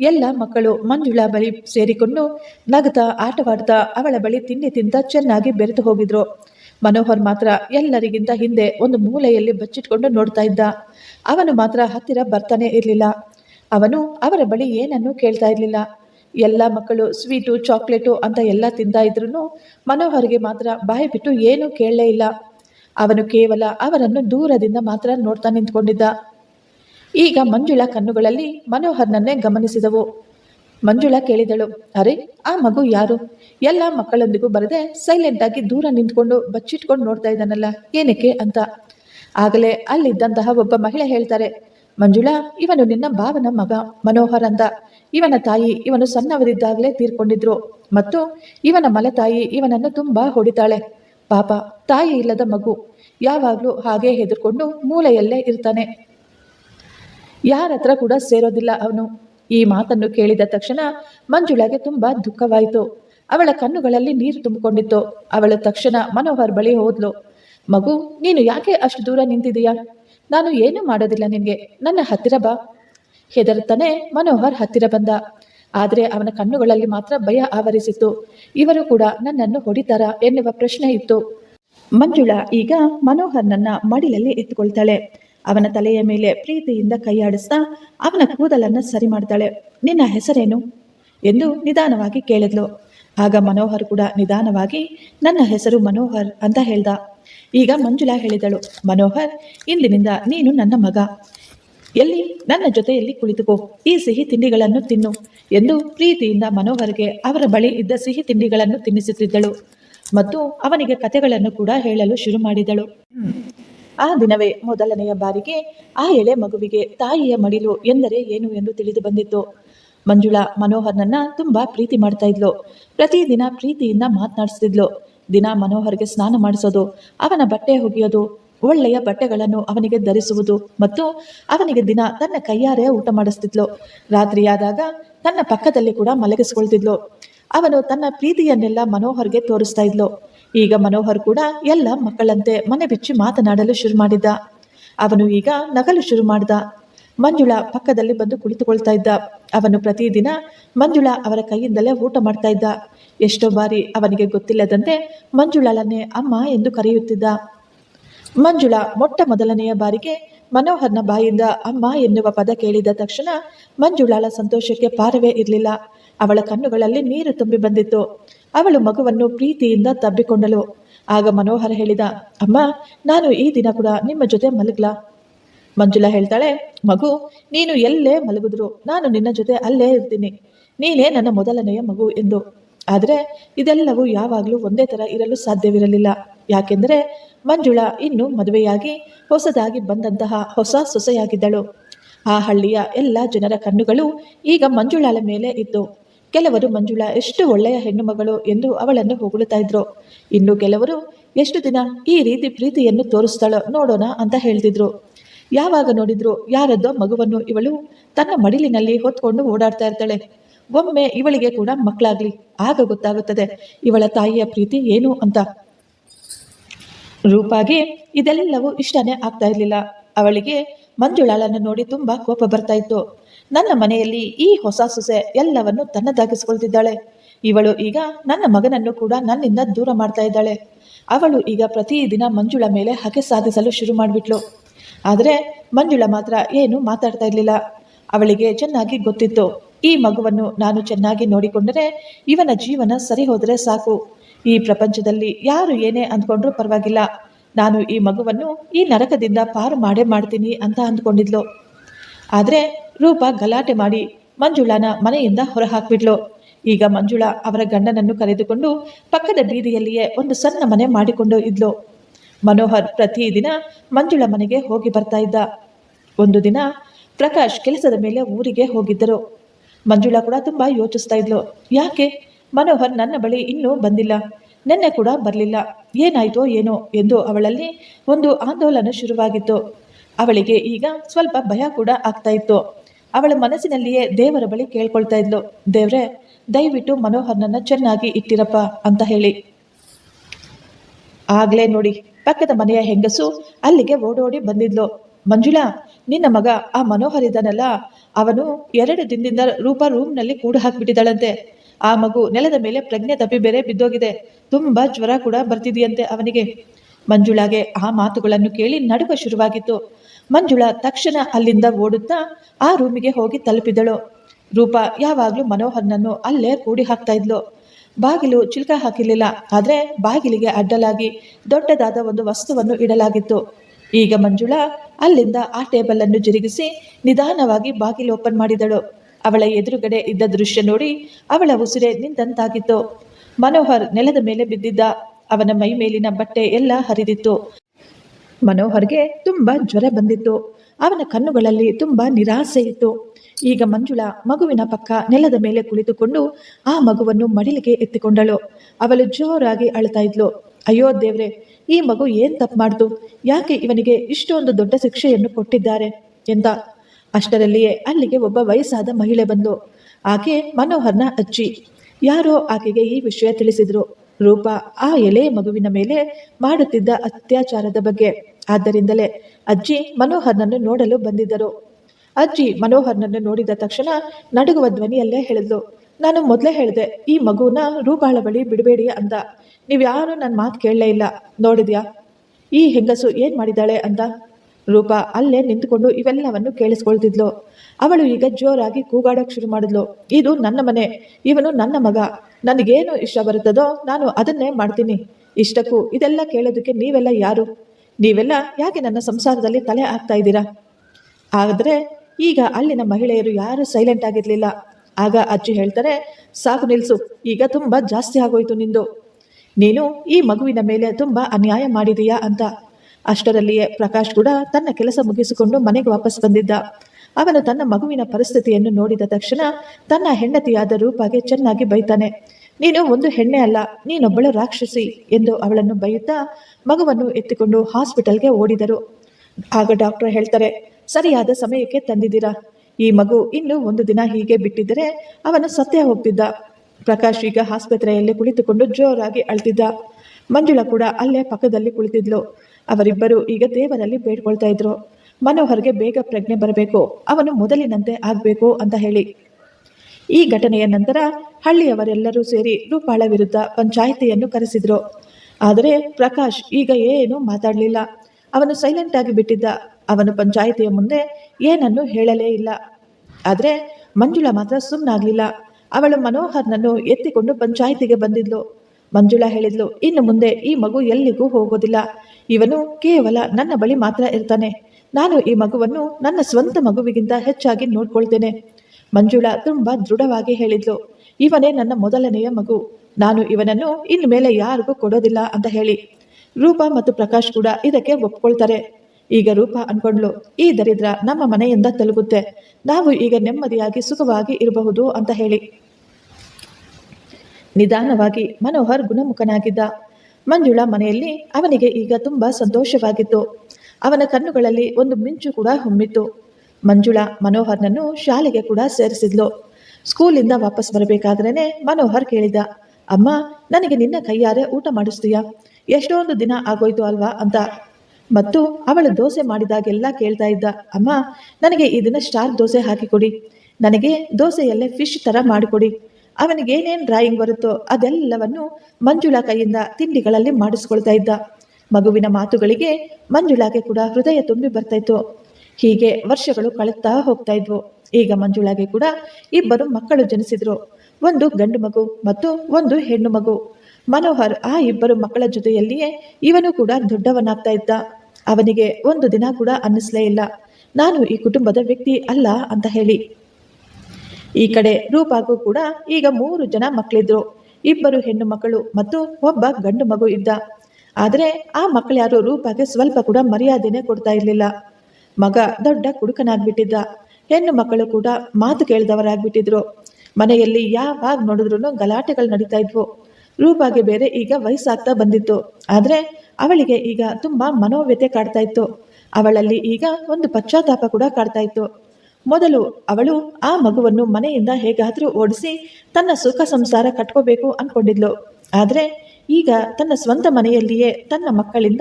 ಎಲ್ಲ ಮಕ್ಕಳು ಮಂಜುಳಾ ಬಳಿ ಸೇರಿಕೊಂಡು ನಗ್ತಾ, ಆಟವಾಡ್ತಾ ಅವಳ ಬಳಿ ತಿಂಡಿ ತಿಂತ ಚೆನ್ನಾಗಿ ಬೆರೆತು ಹೋಗಿದ್ರು. ಮನೋಹರ್ ಮಾತ್ರ ಎಲ್ಲರಿಗಿಂತ ಹಿಂದೆ ಒಂದು ಮೂಲೆಯಲ್ಲಿ ಬಚ್ಚಿಟ್ಕೊಂಡು ನೋಡ್ತಾ ಇದ್ದ. ಅವನು ಮಾತ್ರ ಹತ್ತಿರ ಬರ್ತಾನೆ ಇರಲಿಲ್ಲ. ಅವನು ಅವರ ಬಳಿ ಏನನ್ನೂ ಕೇಳ್ತಾ ಇರಲಿಲ್ಲ. ಎಲ್ಲ ಮಕ್ಕಳು ಸ್ವೀಟು, ಚಾಕ್ಲೇಟು ಅಂತ ಎಲ್ಲ ತಿಂತಾ ಇದ್ರು ಮನೋಹರ್ಗೆ ಮಾತ್ರ ಬಾಯಿ ಬಿಟ್ಟು ಏನೂ ಕೇಳಲೇ ಇಲ್ಲ. ಅವನು ಕೇವಲ ಅವರನ್ನು ದೂರದಿಂದ ಮಾತ್ರ ನೋಡ್ತಾ ನಿಂತ್ಕೊಂಡಿದ್ದ. ಈಗ ಮಂಜುಳ ಕಣ್ಣುಗಳಲ್ಲಿ ಮನೋಹರ್ನನ್ನೇ ಗಮನಿಸಿದವು. ಮಂಜುಳ ಕೇಳಿದಳು, ಅರೆ, ಆ ಮಗು ಯಾರು? ಎಲ್ಲ ಮಕ್ಕಳೊಂದಿಗೂ ಬರದೆ ಸೈಲೆಂಟ್ ಆಗಿ ದೂರ ನಿಂತ್ಕೊಂಡು ಬಚ್ಚಿಟ್ಕೊಂಡು ನೋಡ್ತಾ ಇದ್ದಾನಲ್ಲ, ಏನಕ್ಕೆ ಅಂತ? ಆಗಲೇ ಅಲ್ಲಿದ್ದಂತಹ ಒಬ್ಬ ಮಹಿಳೆ ಹೇಳ್ತಾರೆ, ಮಂಜುಳಾ, ಇವನು ನಿನ್ನ ಭಾವನ ಮಗ, ಮನೋಹರ್ ಅಂದ ಇವನ ತಾಯಿ ಇವನು ಸಣ್ಣವರಿದ್ದಾಗಲೇ ತೀರ್ಕೊಂಡಿದ್ರು ಮತ್ತು ಇವನ ಮಲತಾಯಿ ಇವನನ್ನು ತುಂಬಾ ಹೊಡಿತಾಳೆ. ಪಾಪ, ತಾಯಿ ಇಲ್ಲದ ಮಗು, ಯಾವಾಗಲೂ ಹಾಗೆ ಹೆದರ್ಕೊಂಡು ಮೂಲೆಯಲ್ಲೇ ಇರ್ತಾನೆ. ಯಾರ ಹತ್ರ ಕೂಡ ಸೇರೋದಿಲ್ಲ ಅವನು. ಈ ಮಾತನ್ನು ಕೇಳಿದ ತಕ್ಷಣ ಮಂಜುಳಾಗೆ ತುಂಬಾ ದುಃಖವಾಯಿತು. ಅವಳ ಕಣ್ಣುಗಳಲ್ಲಿ ನೀರು ತುಂಬಿಕೊಂಡಿತ್ತು. ಅವಳು ತಕ್ಷಣ ಮನೋಹರ್ ಬಳಿ ಹೋದ್ಲು. ಮಗು, ನೀನು ಯಾಕೆ ಅಷ್ಟು ದೂರ ನಿಂತಿದೀಯಾ ನಾನು ಏನು ಮಾಡೋದಿಲ್ಲ ನಿನಗೆ. ನನ್ನ ಹತ್ತಿರ ಬಾ. ಹೆದರುತ್ತಾನೆ ಮನೋಹರ್ ಹತ್ತಿರ ಬಂದ. ಆದರೆ ಅವನ ಕಣ್ಣುಗಳಲ್ಲಿ ಮಾತ್ರ ಭಯ ಆವರಿಸಿತ್ತು. ಇವರು ಕೂಡ ನನ್ನನ್ನು ಹೊಡಿತಾರ ಎನ್ನುವ ಪ್ರಶ್ನೆ ಇತ್ತು. ಮಂಜುಳಾ ಈಗ ಮನೋಹರ್ನನ್ನ ಮಡಿಲಲ್ಲಿ ಎತ್ತುಕೊಳ್ತಾಳೆ. ಅವನ ತಲೆಯ ಮೇಲೆ ಪ್ರೀತಿಯಿಂದ ಕೈಯಾಡಿಸ್ತಾ ಅವನ ಕೂದಲನ್ನು ಸರಿ ಮಾಡ್ತಾಳೆ. ನಿನ್ನ ಹೆಸರೇನು? ಎಂದು ನಿಧಾನವಾಗಿ ಕೇಳಿದ್ಲು. ಆಗ ಮನೋಹರ್ ಕೂಡ ನಿಧಾನವಾಗಿ, ನನ್ನ ಹೆಸರು ಮನೋಹರ್ ಅಂತ ಹೇಳ್ದ. ಈಗ ಮಂಜುಳಾ ಹೇಳಿದಳು, ಮನೋಹರ್, ಇಂದಿನಿಂದ ನೀನು ನನ್ನ ಮಗ. ಎಲ್ಲಿ? ನನ್ನ ಜೊತೆಯಲ್ಲಿ ಕುಳಿತುಕೋ. ಈ ಸಿಹಿ ತಿಂಡಿಗಳನ್ನು ತಿನ್ನು ಎಂದು ಪ್ರೀತಿಯಿಂದ ಮನೋಹರ್ಗೆ ಅವರ ಬಳಿ ಇದ್ದ ಸಿಹಿ ತಿಂಡಿಗಳನ್ನು ತಿನ್ನಿಸುತ್ತಿದ್ದಳು. ಮತ್ತು ಅವನಿಗೆ ಕಥೆಗಳನ್ನು ಕೂಡ ಹೇಳಲು ಶುರು ಮಾಡಿದಳು. ಆ ದಿನವೇ ಮೊದಲನೆಯ ಬಾರಿಗೆ ಆ ಎಳೆ ಮಗುವಿಗೆ ತಾಯಿಯ ಮಡಿಲು ಎಂದರೆ ಏನು ಎಂದು ತಿಳಿದು ಬಂದಿತ್ತು. ಮಂಜುಳಾ ಮನೋಹರ್ನನ್ನ ತುಂಬಾ ಪ್ರೀತಿ ಮಾಡ್ತಾ ಇದ್ಲು. ಪ್ರತಿದಿನ ಪ್ರೀತಿಯಿಂದ ಮಾತನಾಡಿಸ್ತಿದ್ಲು. ದಿನ ಮನೋಹರ್ಗೆ ಸ್ನಾನ ಮಾಡಿಸೋದು, ಅವನ ಬಟ್ಟೆ ಒಗೆಯೋದು, ಒಳ್ಳೆಯ ಬಟ್ಟೆಗಳನ್ನು ಅವನಿಗೆ ಧರಿಸುವುದು ಮತ್ತು ಅವನಿಗೆ ದಿನ ತನ್ನ ಕೈಯಾರೆ ಊಟ ಮಾಡಿಸ್ತಿದ್ಲು. ರಾತ್ರಿಯಾದಾಗ ತನ್ನ ಪಕ್ಕದಲ್ಲಿ ಕೂಡ ಮಲಗಿಸ್ಕೊಳ್ತಿದ್ಲು. ಅವನು ತನ್ನ ಪ್ರೀತಿಯನ್ನೆಲ್ಲ ಮನೋಹರ್ಗೆ ತೋರಿಸ್ತಾ ಇದ್ಲು. ಈಗ ಮನೋಹರ್ ಕೂಡ ಎಲ್ಲ ಮಕ್ಕಳಂತೆ ಮನೆ ಬಿಚ್ಚಿ ಮಾತನಾಡಲು ಶುರು ಮಾಡಿದ್ದ ಅವನು ಈಗ ನಗಲು ಶುರು ಮಾಡಿದ. ಮಂಜುಳಾ ಪಕ್ಕದಲ್ಲಿ ಬಂದು ಕುಳಿತುಕೊಳ್ತಾ ಇದ್ದ. ಅವನು ಪ್ರತಿದಿನ ಮಂಜುಳಾ ಅವರ ಕೈಯಿಂದಲೇ ಊಟ ಮಾಡ್ತಾ ಇದ್ದ. ಎಷ್ಟೋ ಬಾರಿ ಅವನಿಗೆ ಗೊತ್ತಿಲ್ಲದಂತೆ ಮಂಜುಳಾಲನ್ನೇ ಅಮ್ಮ ಎಂದು ಕರೆಯುತ್ತಿದ್ದ. ಮಂಜುಳಾ ಮೊಟ್ಟ ಮೊದಲನೆಯ ಬಾರಿಗೆ ಮನೋಹರ್ನ ಬಾಯಿಂದ ಅಮ್ಮ ಎನ್ನುವ ಪದ ಕೇಳಿದ ತಕ್ಷಣ ಮಂಜುಳಾಳ ಸಂತೋಷಕ್ಕೆ ಪಾರವೇ ಇರಲಿಲ್ಲ. ಅವಳ ಕಣ್ಣುಗಳಲ್ಲಿ ನೀರು ತುಂಬಿ ಬಂದಿತ್ತು. ಅವಳು ಮಗುವನ್ನು ಪ್ರೀತಿಯಿಂದ ತಬ್ಬಿಕೊಂಡಳು. ಆಗ ಮನೋಹರ ಹೇಳಿದ, ಅಮ್ಮ, ನಾನು ಈ ದಿನ ಕೂಡ ನಿಮ್ಮ ಜೊತೆ ಮಲಗ್ಲಾ? ಮಂಜುಳಾ ಹೇಳ್ತಾಳೆ, ಮಗು, ನೀನು ಎಲ್ಲೇ ಮಲಗಿದ್ರು ನಾನು ನಿನ್ನ ಜೊತೆ ಅಲ್ಲೇ ಇರ್ತೀನಿ. ನೀನೇ ನನ್ನ ಮೊದಲನೆಯ ಮಗು ಎಂದು. ಆದರೆ ಇದೆಲ್ಲವೂ ಯಾವಾಗಲೂ ಒಂದೇ ಥರ ಇರಲು ಸಾಧ್ಯವಿರಲಿಲ್ಲ. ಯಾಕೆಂದರೆ ಮಂಜುಳಾ ಇನ್ನು ಮದುವೆಯಾಗಿ ಹೊಸದಾಗಿ ಬಂದಂತಹ ಹೊಸ ಸೊಸೆಯಾಗಿದ್ದಳು. ಆ ಹಳ್ಳಿಯ ಎಲ್ಲ ಜನರ ಕಣ್ಣುಗಳು ಈಗ ಮಂಜುಳಾಳ ಮೇಲೆ ಇತ್ತು. ಕೆಲವರು ಮಂಜುಳಾ ಎಷ್ಟು ಒಳ್ಳೆಯ ಹೆಣ್ಣು ಮಗಳು ಎಂದು ಅವಳನ್ನು ಹೊಗಳುತ್ತಾ ಇದ್ರು. ಇನ್ನು ಕೆಲವರು, ಎಷ್ಟು ದಿನ ಈ ರೀತಿ ಪ್ರೀತಿಯನ್ನು ತೋರಿಸ್ತಾಳೋ ನೋಡೋಣ ಅಂತ ಹೇಳ್ತಿದ್ರು. ಯಾವಾಗ ನೋಡಿದ್ರು ಯಾರದ್ದೋ ಮಗುವನ್ನು ಇವಳು ತನ್ನ ಮಡಿಲಿನಲ್ಲಿ ಹೊತ್ಕೊಂಡು ಓಡಾಡ್ತಾ ಇರ್ತಾಳೆ. ಒಮ್ಮೆ ಇವಳಿಗೆ ಕೂಡ ಮಕ್ಕಳಾಗ್ಲಿ. ಆಗ ಗೊತ್ತಾಗುತ್ತದೆ, ಇವಳ ತಾಯಿಯ ಪ್ರೀತಿ ಏನು? ಅಂತ. ರೂಪಾಗೆ ಇದೆಲ್ಲವೂ ಇಷ್ಟನೇ ಆಗ್ತಾ ಇರಲಿಲ್ಲ. ಅವಳಿಗೆ, ಮಂಜುಳಾಳನ್ನು ನೋಡಿ ತುಂಬಾ ಕೋಪ ಬರ್ತಾ ಇತ್ತು. ನನ್ನ ಮನೆಯಲ್ಲಿ ಈ ಹೊಸ ಸೊಸೆ ಎಲ್ಲವನ್ನು ತನ್ನದಾಗಿಸಿಕೊಳ್ತಿದ್ದಾಳೆ. ಇವಳು ಈಗ ನನ್ನ ಮಗನನ್ನು ಕೂಡ ನನ್ನಿಂದ ದೂರ ಮಾಡ್ತಾ ಇದ್ದಾಳೆ. ಅವಳು ಈಗ ಪ್ರತಿದಿನ ಮಂಜುಳ ಮೇಲೆ ಹಗೆ ಸಾಧಿಸಲು ಶುರು ಮಾಡಿಬಿಟ್ಲು. ಆದರೆ ಮಂಜುಳ ಮಾತ್ರ ಏನು ಮಾತಾಡ್ತಾ ಇರಲಿಲ್ಲ. ಅವಳಿಗೆ ಚೆನ್ನಾಗಿ ಗೊತ್ತಿತ್ತು. ಈ ಮಗುವನ್ನು ನಾನು ಚೆನ್ನಾಗಿ ನೋಡಿಕೊಂಡರೆ ಇವನ ಜೀವನ ಸರಿ ಹೋದರೆ ಸಾಕು. ಈ ಪ್ರಪಂಚದಲ್ಲಿ ಯಾರು ಏನೇ ಅಂದ್ಕೊಂಡ್ರೂ ಪರವಾಗಿಲ್ಲ. ನಾನು ಈ ಮಗುವನ್ನು ಈ ನರಕದಿಂದ ಪಾರು ಮಾಡೇ ಮಾಡ್ತೀನಿ ಅಂತ ಅಂದ್ಕೊಂಡಿದ್ಲು. ಆದರೆ ರೂಪ ಗಲಾಟೆ ಮಾಡಿ ಮಂಜುಳಾನ ಮನೆಯಿಂದ ಹೊರಹಾಕ್ಬಿಡ್ಲು ಈಗ ಮಂಜುಳಾ ಅವರ ಗಂಡನನ್ನು ಕರೆದುಕೊಂಡು ಪಕ್ಕದ ಬೀದಿಯಲ್ಲಿಯೇ ಒಂದು ಸಣ್ಣ ಮನೆ ಮಾಡಿಕೊಂಡು ಇದ್ಲು. ಮನೋಹರ್ ಪ್ರತಿದಿನ ಮಂಜುಳ ಮನೆಗೆ ಹೋಗಿ ಬರ್ತಾ ಇದ್ದ. ಒಂದು ದಿನ ಪ್ರಕಾಶ್ ಕೆಲಸದ ಮೇಲೆ ಊರಿಗೆ ಹೋಗಿದ್ದರು. ಮಂಜುಳಾ ಕೂಡ ತುಂಬಾ ಯೋಚಿಸ್ತಾ ಇದ್ಲು. ಯಾಕೆ ಮನೋಹರ್ ನನ್ನ ಬಳಿ ಇನ್ನೂ ಬಂದಿಲ್ಲ. ನಿನ್ನೆ ಕೂಡ ಬರಲಿಲ್ಲ. ಏನಾಯ್ತೋ ಏನೋ ಎಂದು ಅವಳಲ್ಲಿ ಒಂದು ಆಂದೋಲನ ಶುರುವಾಗಿತ್ತು. ಅವಳಿಗೆ ಈಗ ಸ್ವಲ್ಪ ಭಯ ಕೂಡ ಆಗ್ತಾ ಇತ್ತು. ಅವಳ ಮನಸ್ಸಿನಲ್ಲಿಯೇ ದೇವರ ಬಳಿ ಕೇಳ್ಕೊಳ್ತಾ ಇದ್ಲು. ದೇವ್ರೆ, ದಯವಿಟ್ಟು ಮನೋಹರ್ನನ್ನ ಚೆನ್ನಾಗಿ ಇಟ್ಟಿರಪ್ಪ ಅಂತ ಹೇಳಿ. ಆಗ್ಲೇ ನೋಡಿ, ಪಕ್ಕದ ಮನೆಯ ಹೆಂಗಸು ಅಲ್ಲಿಗೆ ಓಡೋಡಿ ಬಂದಿದ್ಲು. ಮಂಜುಳಾ, ನಿನ್ನ ಮಗ ಆ ಮನೋಹರ್ ಇದ್ದಾನಲ್ಲ, ಅವನು ಎರಡು ದಿನದಿಂದ ರೂಪ ರೂಮ್ನಲ್ಲಿ ಕೂಡ ಹಾಕ್ಬಿಟ್ಟಿದ್ದಾಳಂತೆ. ಆ ಮಗು ನೆಲದ ಮೇಲೆ ಪ್ರಜ್ಞೆ ತಪ್ಪಿ ಬೇರೆ ಬಿದ್ದೋಗಿದೆ. ತುಂಬಾ ಜ್ವರ ಕೂಡ ಬರ್ತಿದೆಯಂತೆ ಅವನಿಗೆ. ಮಂಜುಳಾಗೆ ಆ ಮಾತುಗಳನ್ನು ಕೇಳಿ ನಡುವ ಶುರುವಾಗಿತ್ತು. ಮಂಜುಳಾ ತಕ್ಷಣ ಅಲ್ಲಿಂದ ಓಡುತ್ತಾ ಆ ರೂಮಿಗೆ ಹೋಗಿ ತಲುಪಿದಳು. ರೂಪ ಯಾವಾಗಲೂ ಮನೋಹರ್ನನ್ನು ಅಲ್ಲೇ ಕೂಡಿ ಹಾಕ್ತಾ ಇದ್ಲು. ಬಾಗಿಲು ಚಿಲ್ಕ ಹಾಕಿರಲಿಲ್ಲ, ಆದರೆ ಬಾಗಿಲಿಗೆ ಅಡ್ಡಲಾಗಿ ದೊಡ್ಡದಾದ ಒಂದು ವಸ್ತುವನ್ನು ಇಡಲಾಗಿತ್ತು. ಈಗ ಮಂಜುಳಾ ಅಲ್ಲಿಂದ ಆ ಟೇಬಲ್ ಅನ್ನು ಜರುಗಿಸಿ ನಿಧಾನವಾಗಿ ಬಾಗಿಲು ಓಪನ್ ಮಾಡಿದಳು. ಅವಳ ಎದುರುಗಡೆ ಇದ್ದ ದೃಶ್ಯ ನೋಡಿ ಅವಳ ಉಸಿರೆ ನಿಂತಂತಾಗಿತ್ತು. ಮನೋಹರ್ ನೆಲದ ಮೇಲೆ ಬಿದ್ದಿದ್ದ ಅವನ ಮೈ ಮೇಲಿನ ಬಟ್ಟೆ ಎಲ್ಲ ಹರಿದಿತ್ತು. ಮನೋಹರ್ಗೆ ತುಂಬಾ ಜ್ವರ ಬಂದಿತ್ತು. ಅವನ ಕಣ್ಣುಗಳಲ್ಲಿ ತುಂಬಾ ನಿರಾಸೆ ಇತ್ತು. ಈಗ ಮಂಜುಳ ಮಗುವಿನ ಪಕ್ಕ ನೆಲದ ಮೇಲೆ ಕುಳಿತುಕೊಂಡು ಆ ಮಗುವನ್ನು ಮಡಿಲಿಗೆ ಎತ್ತಿಕೊಂಡಳು. ಅವಳು ಜೋರಾಗಿ ಅಳ್ತಾ ಇದ್ಲು. ಅಯ್ಯೋ ದೇವ್ರೆ, ಈ ಮಗು ಏನ್ ತಪ್ಪು ಮಾಡ್ತು? ಯಾಕೆ ಇವನಿಗೆ ಇಷ್ಟೊಂದು ದೊಡ್ಡ ಶಿಕ್ಷೆಯನ್ನು ಕೊಟ್ಟಿದ್ದಾರೆ? ಎಂದ. ಅಷ್ಟರಲ್ಲಿಯೇ ಅಲ್ಲಿಗೆ ಒಬ್ಬ ವಯಸ್ಸಾದ ಮಹಿಳೆ ಬಂದು, ಆಕೆ ಮನೋಹರ್ನ ಅಜ್ಜಿ. ಯಾರೋ ಆಕೆಗೆ ಈ ವಿಷಯ ತಿಳಿಸಿದ್ರು. ರೂಪ ಆ ಎಲೆ ಮಗುವಿನ ಮೇಲೆ ಮಾಡುತ್ತಿದ್ದ ಅತ್ಯಾಚಾರದ ಬಗ್ಗೆ. ಆದ್ದರಿಂದಲೇ ಅಜ್ಜಿ ಮನೋಹರ್ನನ್ನು ನೋಡಲು ಬಂದಿದ್ದರು. ಅಜ್ಜಿ ಮನೋಹರ್ನನ್ನು ನೋಡಿದ ತಕ್ಷಣ ನಡುಗುವ ಧ್ವನಿಯಲ್ಲೇ ಹೇಳಿದ್ಲು, ನಾನು ಮೊದಲೇ ಹೇಳಿದೆ, ಈ ಮಗುನ ರೂಪಾಳ ಬಳಿ ಬಿಡಬೇಡಿ ಅಂತ ನೀವ್ಯಾರು ನನ್ನ ಮಾತು ಕೇಳಲೇ ಇಲ್ಲ. ನೋಡಿದ್ಯಾ? ಈ ಹೆಂಗಸು ಏನ್ ಮಾಡಿದ್ದಾಳೆ? ಅಂತ ರೂಪಾ ಅಲ್ಲೇ ನಿಂತುಕೊಂಡು ಇವೆಲ್ಲವನ್ನು ಕೇಳಿಸ್ಕೊಳ್ತಿದ್ಲು. ಅವಳು ಈಗ ಜೋರಾಗಿ ಕೂಗಾಡೋಕೆ ಶುರು ಮಾಡಿದ್ಲು. ಇದು ನನ್ನ ಮನೆ, ಇವನು ನನ್ನ ಮಗ. ನನಗೇನು ಇಷ್ಟ ಬರುತ್ತದೋ ನಾನು ಅದನ್ನೇ ಮಾಡ್ತೀನಿ. ಇಷ್ಟಕ್ಕೂ ಇದೆಲ್ಲ ಕೇಳೋದಕ್ಕೆ ನೀವೆಲ್ಲ ಯಾರು? ನೀವೆಲ್ಲ ಯಾಕೆ ನನ್ನ ಸಂಸಾರದಲ್ಲಿ ತಲೆ ಹಾಕ್ತಾ ಇದ್ದೀರಾ? ಆದರೆ ಈಗ ಅಲ್ಲಿನ ಮಹಿಳೆಯರು ಯಾರು ಸೈಲೆಂಟ್ ಆಗಿರಲಿಲ್ಲ. ಆಗ ಅಜ್ಜಿ ಹೇಳ್ತಾರೆ, ಸಾಕು ನಿಲ್ಸು, ಈಗ ತುಂಬಾ ಜಾಸ್ತಿ ಆಗೋಯ್ತು ನಿಂದು. ನೀನು ಈ ಮಗುವಿನ ಮೇಲೆ ತುಂಬಾ ಅನ್ಯಾಯ ಮಾಡಿದೀಯಾ? ಅಂತ. ಅಷ್ಟರಲ್ಲಿಯೇ ಪ್ರಕಾಶ್ ಕೂಡ ತನ್ನ ಕೆಲಸ ಮುಗಿಸಿಕೊಂಡು ಮನೆಗೆ ವಾಪಸ್ ಬಂದಿದ್ದ. ಅವನು ತನ್ನ ಮಗುವಿನ ಪರಿಸ್ಥಿತಿಯನ್ನು ನೋಡಿದ ತಕ್ಷಣ ತನ್ನ ಹೆಂಡತಿಯಾದ ರೂಪಾಗೆ ಚೆನ್ನಾಗಿ ಬೈತಾನೆ. ನೀನು ಒಂದು ಹೆಣ್ಣೆ ಅಲ್ಲ, ನೀನೊಬ್ಬಳು ರಾಕ್ಷಸಿ ಎಂದು ಅವಳನ್ನು ಬೈಯುತ್ತಾ ಮಗುವನ್ನು ಎತ್ತಿಕೊಂಡು ಹಾಸ್ಪಿಟಲ್ಗೆ ಓಡಿದರು. ಆಗ ಡಾಕ್ಟರ್ ಹೇಳ್ತಾರೆ, ಸರಿಯಾದ ಸಮಯಕ್ಕೆ ತಂದಿದ್ದೀರಾ? ಈ ಮಗು ಇನ್ನು ಒಂದು ದಿನ ಹೀಗೆ ಬಿಟ್ಟಿದ್ದರೆ ಅವನು ಸತ್ಯ ಹೋಗ್ತಿದ್ದ. ಪ್ರಕಾಶ್ ಈಗ ಆಸ್ಪತ್ರೆಯಲ್ಲಿ ಕುಳಿತುಕೊಂಡು ಜೋರಾಗಿ ಅಳ್ತಿದ್ದ. ಮಂಜುಳಾ ಕೂಡ ಅಲ್ಲೇ ಪಕ್ಕದಲ್ಲಿ ಕುಳಿತಿದ್ಲು. ಅವರಿಬ್ಬರು ಈಗ ದೇವರಲ್ಲಿ ಬೇಡ್ಕೊಳ್ತಾ ಇದ್ರು. ಮನೋಹರ್ಗೆ ಬೇಗ ಪ್ರಜ್ಞೆ ಬರಬೇಕು. ಅವನು ಮೊದಲಿನಂತೆ ಆಗಬೇಕು ಅಂತ ಹೇಳಿ. ಈ ಘಟನೆಯ ನಂತರ ಹಳ್ಳಿಯವರೆಲ್ಲರೂ ಸೇರಿ ರೂಪಾಳ ವಿರುದ್ಧ ಪಂಚಾಯಿತಿಯನ್ನು ಕರೆಸಿದ್ರು. ಆದರೆ ಪ್ರಕಾಶ್ ಈಗ ಏನು ಮಾತಾಡಲಿಲ್ಲ. ಅವನು ಸೈಲೆಂಟ್ ಆಗಿ ಬಿಟ್ಟಿದ್ದ. ಅವನು ಪಂಚಾಯಿತಿಯ ಮುಂದೆ ಏನನ್ನು ಹೇಳಲೇ ಇಲ್ಲ. ಆದರೆ ಮಂಜುಳಾ ಮಾತ್ರ ಸುಮ್ಮನಾಗ್ಲಿಲ್ಲ ಅವಳು ಮನೋಹರ್ನನ್ನು ಎತ್ತಿಕೊಂಡು ಪಂಚಾಯಿತಿಗೆ ಬಂದಿದ್ಲು. ಮಂಜುಳಾ ಹೇಳಿದ್ಲು, ಇನ್ನು ಮುಂದೆ ಈ ಮಗು ಎಲ್ಲಿಗೂ ಹೋಗೋದಿಲ್ಲ. ಇವನು ಕೇವಲ ನನ್ನ ಬಳಿ ಮಾತ್ರ ಇರ್ತಾನೆ. ನಾನು ಈ ಮಗುವನ್ನು ನನ್ನ ಸ್ವಂತ ಮಗುವಿಗಿಂತ ಹೆಚ್ಚಾಗಿ ನೋಡ್ಕೊಳ್ತೇನೆ. ಮಂಜುಳಾ ತುಂಬಾ ದೃಢವಾಗಿ ಹೇಳಿದ್ಲು. ಇವನೇ ನನ್ನ ಮೊದಲನೆಯ ಮಗು. ನಾನು ಇವನನ್ನು ಇನ್ನು ಮೇಲೆ ಯಾರಿಗೂ ಕೊಡೋದಿಲ್ಲ ಅಂತ ಹೇಳಿ. ರೂಪ ಮತ್ತು ಪ್ರಕಾಶ್ ಕೂಡ ಇದಕ್ಕೆ ಒಪ್ಕೊಳ್ತಾರೆ. ಈಗ ರೂಪ ಅನ್ಕೊಂಡ್ಲು, ಈ ದರಿದ್ರ ನಮ್ಮ ಮನೆಯಿಂದ ತಲುಗುತ್ತೆ ನಾವು ಈಗ ನೆಮ್ಮದಿಯಾಗಿ ಸುಖವಾಗಿ ಇರಬಹುದು ಅಂತ ಹೇಳಿ. ನಿಧಾನವಾಗಿ ಮನೋಹರ್ ಗುಣಮುಖನಾಗಿದ್ದ. ಮಂಜುಳಾ ಮನೆಯಲ್ಲಿ ಅವನಿಗೆ ಈಗ ತುಂಬಾ ಸಂತೋಷವಾಗಿತ್ತು. ಅವನ ಕಣ್ಣುಗಳಲ್ಲಿ ಒಂದು ಮಿಂಚು ಕೂಡ ಹೊಮ್ಮಿತ್ತು. ಮಂಜುಳ ಮನೋಹರ್ನನ್ನು ಶಾಲೆಗೆ ಕೂಡ ಸೇರಿಸಿದ್ಲು. ಸ್ಕೂಲಿಂದ ವಾಪಸ್ ಬರಬೇಕಾದ್ರೇನೆ ಮನೋಹರ್ ಕೇಳಿದ, ಅಮ್ಮ, ನನಗೆ ನಿನ್ನ ಕೈಯಾರೆ ಊಟ ಮಾಡಿಸ್ತೀಯಾ? ಎಷ್ಟೊಂದು ದಿನ ಆಗೋಯ್ತು ಅಲ್ವಾ? ಅಂತ. ಮತ್ತು ಅವಳು ದೋಸೆ ಮಾಡಿದಾಗೆಲ್ಲ ಕೇಳ್ತಾ ಇದ್ದ, ಅಮ್ಮ, ನನಗೆ ಈ ದಿನ ಸ್ಟಾರ್ ದೋಸೆ ಹಾಕಿಕೊಡಿ. ನನಗೆ ದೋಸೆಯಲ್ಲೇ ಫಿಶ್ ತರ ಮಾಡಿಕೊಡಿ. ಅವನಿಗೆ ಏನೇನು ಡ್ರಾಯಿಂಗ್ ಬರುತ್ತೋ ಅದೆಲ್ಲವನ್ನು ಮಂಜುಳಾ ಕೈಯಿಂದ ತಿಂಡಿಗಳಲ್ಲಿ ಮಾಡಿಸ್ಕೊಳ್ತಾ ಇದ್ದ. ಮಗುವಿನ ಮಾತುಗಳಿಗೆ ಮಂಜುಳಾಗೆ ಕೂಡ ಹೃದಯ ತುಂಬಿ ಬರ್ತಾ ಇತ್ತು ಹೀಗೆ ವರ್ಷಗಳು ಕಳುತ್ತಾ ಹೋಗ್ತಾ ಇದ್ವು. ಈಗ ಮಂಜುಳಾಗೆ ಕೂಡ ಇಬ್ಬರು ಮಕ್ಕಳು ಜನಿಸಿದ್ರು. ಒಂದು ಗಂಡು ಮಗು ಮತ್ತು ಒಂದು ಹೆಣ್ಣು ಮಗು. ಮನೋಹರ್ ಆ ಇಬ್ಬರು ಮಕ್ಕಳ ಜೊತೆಯಲ್ಲಿಯೇ ಇವನು ಕೂಡ ದೊಡ್ಡವನಾಗ್ತಾ ಇದ್ದ. ಅವನಿಗೆ ಒಂದು ದಿನ ಕೂಡ ಅನ್ನಿಸ್ಲೇ ಇಲ್ಲ. ನಾನು ಈ ಕುಟುಂಬದ ವ್ಯಕ್ತಿ ಅಲ್ಲ ಅಂತ ಹೇಳಿ. ಈ ಕಡೆ ರೂಪಾಗೂ ಕೂಡ ಈಗ ಮೂರು ಜನ ಮಕ್ಕಳಿದ್ರು ಇಬ್ಬರು ಹೆಣ್ಣು ಮಕ್ಕಳು ಮತ್ತು ಒಬ್ಬ ಗಂಡು ಮಗು ಇದ್ದ. ಆದರೆ ಆ ಮಕ್ಕಳ್ಯಾರು ರೂಪಾಗೆ ಸ್ವಲ್ಪ ಕೂಡ ಮರ್ಯಾದೆನೇ ಕೊಡ್ತಾ ಇರ್ಲಿಲ್ಲ. ಮಗ ದೊಡ್ಡ ಕುಡುಕನಾಗ್ಬಿಟ್ಟಿದ್ದ. ಹೆಣ್ಣು ಮಕ್ಕಳು ಕೂಡ ಮಾತು ಕೇಳಿದವರಾಗ್ಬಿಟ್ಟಿದ್ರು. ಮನೆಯಲ್ಲಿ ಯಾವಾಗ ನೋಡಿದ್ರು ಗಲಾಟೆಗಳು ನಡೀತಾ ಇದ್ವು. ರೂಪಾಗೆ ಬೇರೆ ಈಗ ವಯಸ್ಸಾಗ್ತಾ ಬಂದಿತ್ತು. ಆದರೆ ಅವಳಿಗೆ ಈಗ ತುಂಬಾ ಮನೋವ್ಯತೆ ಕಾಡ್ತಾ ಇತ್ತು. ಅವಳಲ್ಲಿ ಈಗ ಒಂದು ಪಶ್ಚಾತ್ತಾಪ ಕೂಡ ಕಾಡ್ತಾ ಇತ್ತು. ಮೊದಲು ಅವಳು ಆ ಮಗುವನ್ನು ಮನೆಯಿಂದ ಹೇಗಾದರೂ ಓಡಿಸಿ ತನ್ನ ಸುಖ ಸಂಸಾರ ಕಟ್ಕೋಬೇಕು ಅನ್ಕೊಂಡಿದ್ಲು. ಆದರೆ ಈಗ ತನ್ನ ಸ್ವಂತ ಮನೆಯಲ್ಲಿಯೇ ತನ್ನ ಮಕ್ಕಳಿಂದ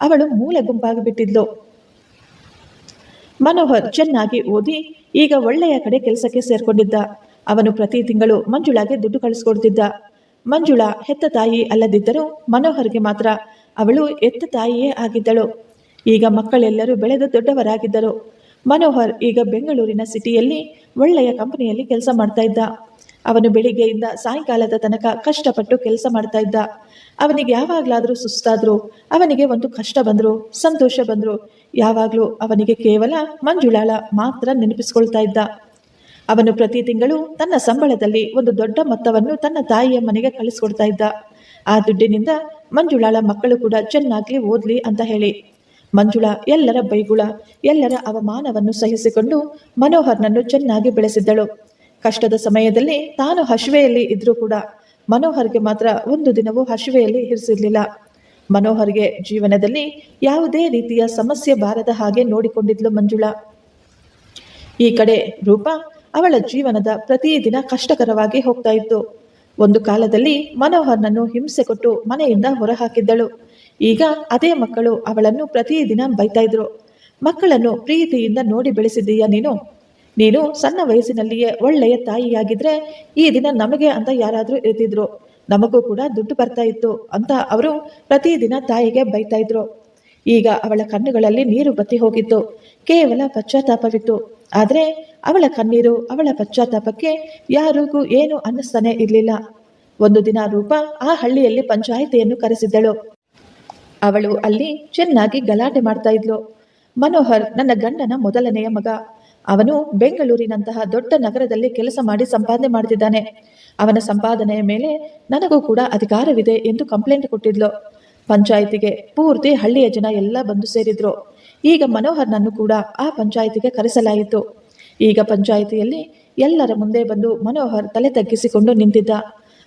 ಅವಳು ಮೂಲೆ ಗುಂಪಾಗಿಬಿಟ್ಟಿದ್ಲು. ಮನೋಹರ್ ಚೆನ್ನಾಗಿ ಓದಿ ಈಗ ಒಳ್ಳೆಯ ಕಡೆ ಕೆಲಸಕ್ಕೆ ಸೇರ್ಕೊಂಡಿದ್ದ. ಅವನು ಪ್ರತಿ ತಿಂಗಳು ಮಂಜುಳಾಗೆ ದುಡ್ಡು ಕಳಿಸ್ಕೊಡ್ತಿದ್ದ. ಮಂಜುಳಾ ಹೆತ್ತ ತಾಯಿ ಅಲ್ಲದಿದ್ದರೂ ಮನೋಹರ್ಗೆ ಮಾತ್ರ ಅವಳು ಎತ್ತ ತಾಯಿಯೇ ಆಗಿದ್ದಳು. ಈಗ ಮಕ್ಕಳೆಲ್ಲರೂ ಬೆಳೆದು ದೊಡ್ಡವರಾಗಿದ್ದರು. ಮನೋಹರ್ ಈಗ ಬೆಂಗಳೂರಿನ ಸಿಟಿಯಲ್ಲಿ ಒಳ್ಳೆಯ ಕಂಪನಿಯಲ್ಲಿ ಕೆಲಸ ಮಾಡ್ತಾ ಇದ್ದ. ಅವನು ಬೆಳಿಗ್ಗೆಯಿಂದ ಸಾಯಂಕಾಲದ ತನಕ ಕಷ್ಟಪಟ್ಟು ಕೆಲಸ ಮಾಡ್ತಾ ಇದ್ದ. ಅವನಿಗೆ ಯಾವಾಗಲಾದರೂ ಸುಸ್ತಾದ್ರು, ಅವನಿಗೆ ಒಂದು ಕಷ್ಟ ಬಂದ್ರು, ಸಂತೋಷ ಬಂದ್ರು. ಯಾವಾಗಲೂ ಅವನಿಗೆ ಕೇವಲ ಮಂಜುಳಾಳ ಮಾತ್ರ ನೆನಪಿಸ್ಕೊಳ್ತಾ ಇದ್ದ. ಅವನು ಪ್ರತಿ ತಿಂಗಳು ತನ್ನ ಸಂಬಳದಲ್ಲಿ ಒಂದು ದೊಡ್ಡ ಮೊತ್ತವನ್ನು ತನ್ನ ತಾಯಿಯ ಮನೆಗೆ ಕಳಿಸ್ಕೊಡ್ತಾ ಇದ್ದ. ಆ ದುಡ್ಡಿನಿಂದ ಮಂಜುಳಾಳ ಮಕ್ಕಳು ಕೂಡ ಚೆನ್ನಾಗಿ ಓದ್ಲಿ ಅಂತ ಹೇಳಿ ಮಂಜುಳಾ, ಎಲ್ಲರ ಬೈಗುಳ, ಎಲ್ಲರ ಅವಮಾನವನ್ನು ಸಹಿಸಿಕೊಂಡು ಮನೋಹರ್ನನ್ನು ಚೆನ್ನಾಗಿ ಬೆಳೆಸಿದ್ದಳು. ಕಷ್ಟದ ಸಮಯದಲ್ಲಿ ತಾನು ಹಶುವೆಯಲ್ಲಿ ಇದ್ರೂ ಕೂಡ ಮನೋಹರ್ಗೆ ಮಾತ್ರ ಒಂದು ದಿನವೂ ಹಶುವೆಯಲ್ಲಿ ಇರಿಸಿರ್ಲಿಲ್ಲ. ಮನೋಹರ್ಗೆ ಜೀವನದಲ್ಲಿ ಯಾವುದೇ ರೀತಿಯ ಸಮಸ್ಯೆ ಬಾರದ ಹಾಗೆ ನೋಡಿಕೊಂಡಿದ್ಲು ಮಂಜುಳ. ಈ ಕಡೆ ರೂಪ ಅವಳ ಜೀವನದ ಪ್ರತಿದಿನ ಕಷ್ಟಕರವಾಗಿ ಹೋಗ್ತಾ ಇತ್ತು. ಒಂದು ಕಾಲದಲ್ಲಿ ಮನೋಹರ್ನನ್ನು ಹಿಂಸೆ ಕೊಟ್ಟು ಮನೆಯಿಂದ ಹೊರಹಾಕಿದ್ದಳು. ಈಗ ಅದೇ ಮಕ್ಕಳು ಅವಳನ್ನು ಪ್ರತಿದಿನ ಬೈತಾ ಇದ್ರು. ಮಕ್ಕಳನ್ನು ಪ್ರೀತಿಯಿಂದ ನೋಡಿ ಬೆಳೆಸಿದ್ದೀಯ ನೀನು? ನೀನು ಸಣ್ಣ ವಯಸ್ಸಿನಲ್ಲಿಯೇ ಒಳ್ಳೆಯ ತಾಯಿಯಾಗಿದ್ರೆ ಈ ದಿನ ನಮಗೆ ಅಂತ ಯಾರಾದರೂ ಇರ್ತಿದ್ರು ನಮಗೂ ಕೂಡ ದುಡ್ಡು ಬರ್ತಾ ಇತ್ತು ಅಂತ ಅವರು ಪ್ರತಿದಿನ ತಾಯಿಗೆ ಬೈತಾ ಇದ್ರು. ಈಗ ಅವಳ ಕಣ್ಣುಗಳಲ್ಲಿ ನೀರು ಬತ್ತಿ ಹೋಗಿತ್ತು. ಕೇವಲ ಪಶ್ಚಾತ್ತಾಪವಿತ್ತು. ಆದರೆ ಅವಳ ಕಣ್ಣೀರು ಅವಳ ಪಶ್ಚಾತ್ತಾಪಕ್ಕೆ ಯಾರಿಗೂ ಏನು ಅನ್ನಿಸ್ತಾನೆ ಇರಲಿಲ್ಲ. ಒಂದು ದಿನ ರೂಪ ಆ ಹಳ್ಳಿಯಲ್ಲಿ ಪಂಚಾಯಿತಿಯನ್ನು ಕರೆಸಿದ್ದಳು. ಅವಳು ಅಲ್ಲಿ ಚೆನ್ನಾಗಿ ಗಲಾಟೆ ಮಾಡ್ತಾ ಇದ್ಲು. ಮನೋಹರ್ ನನ್ನ ಗಂಡನ ಮೊದಲನೆಯ ಮಗ. ಅವನು ಬೆಂಗಳೂರಿನಂತಹ ದೊಡ್ಡ ನಗರದಲ್ಲಿ ಕೆಲಸ ಮಾಡಿ ಸಂಪಾದನೆ ಮಾಡ್ತಿದ್ದಾನೆ. ಅವನ ಸಂಪಾದನೆಯ ಮೇಲೆ ನನಗೂ ಕೂಡ ಅಧಿಕಾರವಿದೆ ಎಂದು ಕಂಪ್ಲೇಂಟ್ ಕೊಟ್ಟಿದ್ಲು. ಪಂಚಾಯಿತಿಗೆ ಪೂರ್ತಿ ಹಳ್ಳಿಯ ಜನ ಎಲ್ಲ ಬಂದು ಸೇರಿದ್ರು. ಈಗ ಮನೋಹರ್ನನ್ನು ಕೂಡ ಆ ಪಂಚಾಯಿತಿಗೆ ಕರೆಸಲಾಯಿತು. ಈಗ ಪಂಚಾಯಿತಿಯಲ್ಲಿ ಎಲ್ಲರ ಮುಂದೆ ಬಂದು ಮನೋಹರ್ ತಲೆ ತಗ್ಗಿಸಿಕೊಂಡು ನಿಂತಿದ್ದ.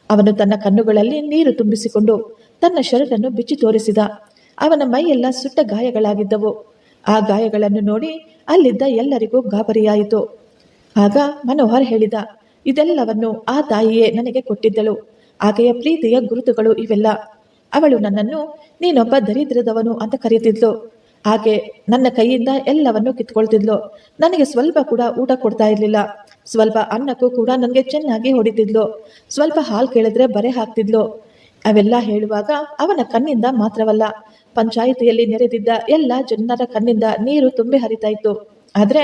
ಅವನು ತನ್ನ ಕಣ್ಣುಗಳಲ್ಲಿ ನೀರು ತುಂಬಿಸಿಕೊಂಡು ತನ್ನ ಶರ್ಟನ್ನು ಬಿಚ್ಚಿ ತೋರಿಸಿದ. ಅವನ ಮೈಯೆಲ್ಲ ಸುಟ್ಟ ಗಾಯಗಳಾಗಿದ್ದವು. ಆ ಗಾಯಗಳನ್ನು ನೋಡಿ ಅಲ್ಲಿದ್ದ ಎಲ್ಲರಿಗೂ ಗಾಬರಿಯಾಯಿತು. ಆಗ ಮನೋಹರ್ ಹೇಳಿದ, ಇದೆಲ್ಲವನ್ನು ಆ ತಾಯಿಯೇ ನನಗೆ ಕೊಟ್ಟಿದ್ದಳು. ಆಕೆಯ ಪ್ರೀತಿಯ ಗುರುತುಗಳು ಇವೆಲ್ಲ. ಅವಳು ನನ್ನನ್ನು ನೀನೊಬ್ಬ ದರಿದ್ರದವನು ಅಂತ ಕರೀತಿದ್ಲು ಆಕೆ ನನ್ನ ಕೈಯಿಂದ ಎಲ್ಲವನ್ನು ಕಿತ್ಕೊಳ್ತಿದ್ಲು. ನನಗೆ ಸ್ವಲ್ಪ ಕೂಡ ಊಟ ಕೊಡ್ತಾ ಇರಲಿಲ್ಲ. ಸ್ವಲ್ಪ ಅನ್ನಕ್ಕೂ ಕೂಡ ನನಗೆ ಚೆನ್ನಾಗಿ ಹೊಡಿತಿದ್ಲು. ಸ್ವಲ್ಪ ಹಾಲು ಕೇಳಿದ್ರೆ ಬರೆ ಹಾಕ್ತಿದ್ಲು. ಅವೆಲ್ಲ ಹೇಳುವಾಗ ಅವನ ಕಣ್ಣಿಂದ ಮಾತ್ರವಲ್ಲ, ಪಂಚಾಯಿತಿಯಲ್ಲಿ ನೆರೆದಿದ್ದ ಎಲ್ಲ ಜನರ ಕಣ್ಣಿಂದ ನೀರು ತುಂಬಿ ಹರಿತಾ ಇತ್ತು ಆದರೆ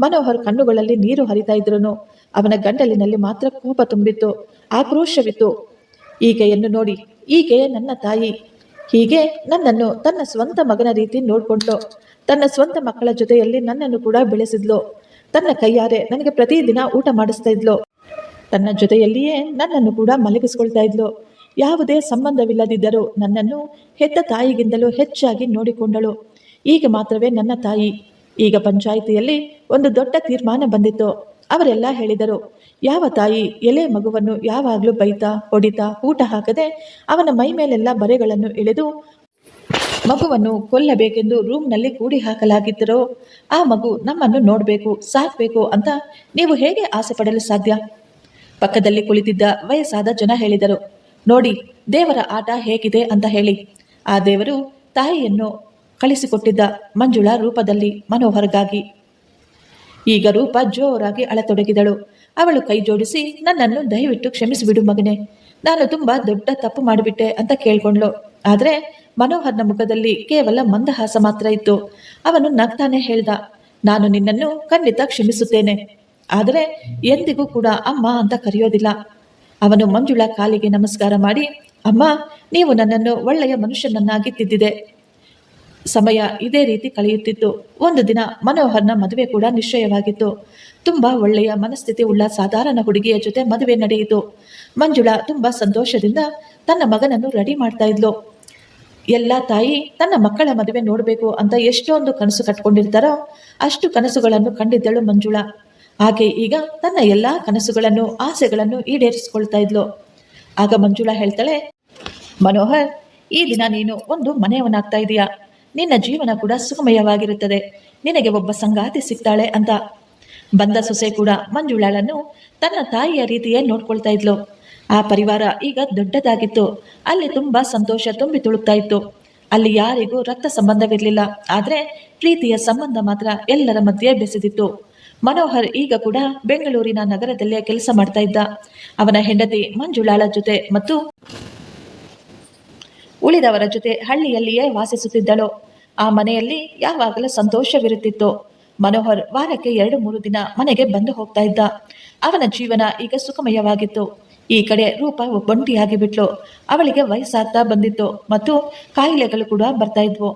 ಮನೋಹರ್ ಕಣ್ಣುಗಳಲ್ಲಿ ನೀರು ಹರಿತಾ ಇದ್ರು ಅವನ ಗಂಟಲಿನಲ್ಲಿ ಮಾತ್ರ ಕೋಪ ತುಂಬಿತ್ತು, ಆಕ್ರೋಶವಿತ್ತು. ಈಕೆಯನ್ನು ನೋಡಿ ಈಕೆ ನನ್ನ ತಾಯಿ. ಹೀಗೆ ನನ್ನನ್ನು ತನ್ನ ಸ್ವಂತ ಮಗನ ರೀತಿ ನೋಡಿಕೊಂಡು ತನ್ನ ಸ್ವಂತ ಮಕ್ಕಳ ಜೊತೆಯಲ್ಲಿ ನನ್ನನ್ನು ಕೂಡ ಬೆಳೆಸಿದ್ಲು. ತನ್ನ ಕೈಯಾರೆ ನನಗೆ ಪ್ರತಿದಿನ ಊಟ ಮಾಡಿಸ್ತಾ ಇದ್ಲು. ತನ್ನ ಜೊತೆಯಲ್ಲಿಯೇ ನನ್ನನ್ನು ಕೂಡ ಮಲಗಿಸ್ಕೊಳ್ತಾ ಇದ್ಲು. ಯಾವುದೇ ಸಂಬಂಧವಿಲ್ಲದಿದ್ದರೂ ನನ್ನನ್ನು ಹೆತ್ತ ತಾಯಿಗಿಂತಲೂ ಹೆಚ್ಚಾಗಿ ನೋಡಿಕೊಂಡಳು. ಈಗ ಮಾತ್ರವೇ ನನ್ನ ತಾಯಿ. ಈಗ ಪಂಚಾಯಿತಿಯಲ್ಲಿ ಒಂದು ದೊಡ್ಡ ತೀರ್ಮಾನ ಬಂದಿತ್ತು. ಅವರೆಲ್ಲ ಹೇಳಿದರು, ಯಾವ ತಾಯಿ ಎಲೆ ಮಗುವನ್ನು ಯಾವಾಗಲೂ ಬೈತಾ, ಹೊಡಿತಾ, ಊಟ ಹಾಕದೆ ಅವನ ಮೈ ಮೇಲೆಲ್ಲ ಬರೆಗಳನ್ನು ಎಳೆದು ಮಗುವನ್ನು ಕೊಲ್ಲಬೇಕೆಂದು ರೂಮ್ನಲ್ಲಿ ಕೂಡಿ ಹಾಕಲಾಗಿದ್ದರೋ ಆ ಮಗು ನಮ್ಮನ್ನು ನೋಡಬೇಕು, ಸಾಕಬೇಕು ಅಂತ ನೀವು ಹೇಗೆ ಆಸೆ ಪಡಲು ಸಾಧ್ಯ? ಪಕ್ಕದಲ್ಲಿ ಕುಳಿತಿದ್ದ ವಯಸ್ಸಾದ ಜನ ಹೇಳಿದರು ನೋಡಿ, ದೇವರ ಆಟ ಹೇಗಿದೆ ಅಂತ ಹೇಳಿ. ಆ ದೇವರು ತಾಯಿಯನ್ನು ಕಳಿಸಿಕೊಟ್ಟಿದ್ದ ಮಂಜುಳ ರೂಪದಲ್ಲಿ ಮನೋಹರ್ಗಾಗಿ. ಈಗ ರೂಪ ಜೋರಾಗಿ ಅಳತೊಡಗಿದಳು. ಅವಳು ಕೈ ಜೋಡಿಸಿ, ನನ್ನನ್ನು ದಯವಿಟ್ಟು ಕ್ಷಮಿಸಿಬಿಡು ಮಗನೆ. ನಾನು ತುಂಬಾ ದೊಡ್ಡ ತಪ್ಪು ಮಾಡಿಬಿಟ್ಟೆ ಅಂತ ಕೇಳ್ಕೊಂಡ್ಳು. ಆದ್ರೆ ಮನೋಹರ್ನ ಮುಖದಲ್ಲಿ ಕೇವಲ ಮಂದಹಾಸ ಮಾತ್ರ ಇತ್ತು. ಅವನು ನಗ್ತಾನೆ ಹೇಳ್ದ, ನಾನು ನಿನ್ನನ್ನು ಖಂಡಿತ ಕ್ಷಮಿಸುತ್ತೇನೆ. ಆದರೆ ಎಂದಿಗೂ ಕೂಡ ಅಮ್ಮ ಅಂತ ಕರೆಯೋದಿಲ್ಲ. ಅವನು ಮಂಜುಳಾ ಕಾಲಿಗೆ ನಮಸ್ಕಾರ ಮಾಡಿ, ಅಮ್ಮ, ನೀವು ನನ್ನನ್ನು ಒಳ್ಳೆಯ ಮನುಷ್ಯನನ್ನಾಗಿ ತಿದ್ದಿದೆ. ಸಮಯ ಇದೇ ರೀತಿ ಕಳೆಯುತ್ತಿತ್ತು. ಒಂದು ದಿನ ಮನೋಹರ್ನ ಮದುವೆ ಕೂಡ ನಿಶ್ಚಯವಾಗಿತ್ತು. ತುಂಬಾ ಒಳ್ಳೆಯ ಮನಸ್ಥಿತಿ ಉಳ್ಳ ಸಾಧಾರಣ ಹುಡುಗಿಯ ಜೊತೆ ಮದುವೆ ನಡೆಯಿತು. ಮಂಜುಳಾ ತುಂಬಾ ಸಂತೋಷದಿಂದ ತನ್ನ ಮಗನನ್ನು ರೆಡಿ ಮಾಡ್ತಾ ಇದ್ಲು. ಎಲ್ಲ ತಾಯಿ, ತನ್ನ ಮಕ್ಕಳ ಮದುವೆ ನೋಡಬೇಕು ಅಂತ ಎಷ್ಟೊಂದು ಕನಸು ಕಟ್ಕೊಂಡಿರ್ತಾರೋ ಅಷ್ಟು ಕನಸುಗಳನ್ನು ಕಂಡಿದ್ದಳು ಮಂಜುಳಾ. ಆಕೆ ಈಗ ತನ್ನ ಎಲ್ಲಾ ಕನಸುಗಳನ್ನು, ಆಸೆಗಳನ್ನು ಈಡೇರಿಸಿಕೊಳ್ತಾ ಇದ್ಲು. ಆಗ ಮಂಜುಳಾ ಹೇಳ್ತಾಳೆ, ಮನೋಹರ್, ಈ ದಿನ ನೀನು ಒಂದು ಮನೆಯವನಾಗ್ತಾ ಇದೀಯಾ? ನಿನ್ನ ಜೀವನ ಕೂಡ ಸುಖಮಯವಾಗಿರುತ್ತದೆ ನಿನಗೆ ಒಬ್ಬ ಸಂಗಾತಿ ಸಿಗ್ತಾಳೆ ಅಂತ. ಬಂದ ಸೊಸೆ ಕೂಡ ಮಂಜುಳಾಳನ್ನು ತನ್ನ ತಾಯಿಯ ರೀತಿಯೇ ನೋಡ್ಕೊಳ್ತಾ ಇದ್ಲು. ಆ ಪರಿವಾರ ಈಗ ದೊಡ್ಡದಾಗಿತ್ತು. ಅಲ್ಲಿ ತುಂಬಾ ಸಂತೋಷ ತುಂಬಿ ತುಳುಕ್ತಾ ಇತ್ತು. ಅಲ್ಲಿ ಯಾರಿಗೂ ರಕ್ತ ಸಂಬಂಧವಿರಲಿಲ್ಲ. ಆದ್ರೆ ಪ್ರೀತಿಯ ಸಂಬಂಧ ಮಾತ್ರ ಎಲ್ಲರ ಮಧ್ಯೆ ಬೆಸೆದಿತ್ತು. ಮನೋಹರ್ ಈಗ ಕೂಡ ಬೆಂಗಳೂರಿನ ನಗರದಲ್ಲೇ ಕೆಲಸ ಮಾಡ್ತಾ ಇದ್ದ. ಅವನ ಹೆಂಡತಿ ಮಂಜುಳಾಳ ಜೊತೆ ಮತ್ತು ಉಳಿದವರ ಜೊತೆ ಹಳ್ಳಿಯಲ್ಲಿಯೇ ವಾಸಿಸುತ್ತಿದ್ದಳು. ಆ ಮನೆಯಲ್ಲಿ ಯಾವಾಗಲೂ ಸಂತೋಷವಿರುತ್ತಿತ್ತು. ಮನೋಹರ್ ವಾರಕ್ಕೆ ಎರಡು ಮೂರು ದಿನ ಮನೆಗೆ ಬಂದು ಹೋಗ್ತಾ ಇದ್ದ. ಅವನ ಜೀವನ ಈಗ ಸುಖಮಯವಾಗಿತ್ತು. ಈ ಕಡೆ ರೂಪ ಒಬ್ಬಂಟಿಯಾಗಿ ಬಿಟ್ಲು ಅವಳಿಗೆ ವಯಸ್ಸಾಗ್ತಾ ಬಂದಿತ್ತು ಮತ್ತು ಕಾಯಿಲೆಗಳು ಕೂಡ ಬರ್ತಾ ಇದ್ವು.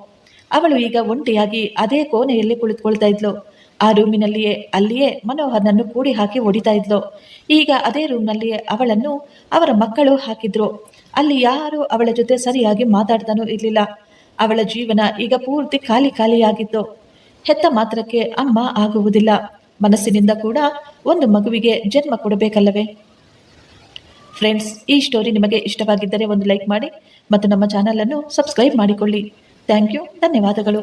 ಅವಳು ಈಗ ಒಂಟಿಯಾಗಿ ಅದೇ ಕೋಣೆಯಲ್ಲಿ ಕುಳಿತುಕೊಳ್ತಾ ಇದ್ಲು. ಆ ರೂಮಿನಲ್ಲಿಯೇ, ಅಲ್ಲಿಯೇ ಮನೋಹರ್ನನ್ನು ಕೂಡಿ ಹಾಕಿ ಹೊಡಿತಾ ಇದ್ಲು. ಈಗ ಅದೇ ರೂಮ್ನಲ್ಲಿಯೇ ಅವಳನ್ನು ಅವರ ಮಕ್ಕಳು ಹಾಕಿದ್ರು. ಅಲ್ಲಿ ಯಾರು ಅವಳ ಜೊತೆ ಸರಿಯಾಗಿ ಮಾತಾಡ್ತಾನೂ ಇರಲಿಲ್ಲ. ಅವಳ ಜೀವನ ಈಗ ಪೂರ್ತಿ ಖಾಲಿ ಖಾಲಿಯಾಗಿತ್ತು. ಹೆತ್ತ ಮಾತ್ರಕ್ಕೆ ಅಮ್ಮ ಆಗುವುದಿಲ್ಲ. ಮನಸ್ಸಿನಿಂದ ಕೂಡ ಒಂದು ಮಗುವಿಗೆ ಜನ್ಮ ಕೊಡಬೇಕಲ್ಲವೇ? ಫ್ರೆಂಡ್ಸ್, ಈ ಸ್ಟೋರಿ ನಿಮಗೆ ಇಷ್ಟವಾಗಿದ್ದರೆ ಒಂದು ಲೈಕ್ ಮಾಡಿ ಮತ್ತು ನಮ್ಮ ಚಾನಲನ್ನು ಸಬ್ಸ್ಕ್ರೈಬ್ ಮಾಡಿಕೊಳ್ಳಿ. ಥ್ಯಾಂಕ್ ಯು, ಧನ್ಯವಾದಗಳು.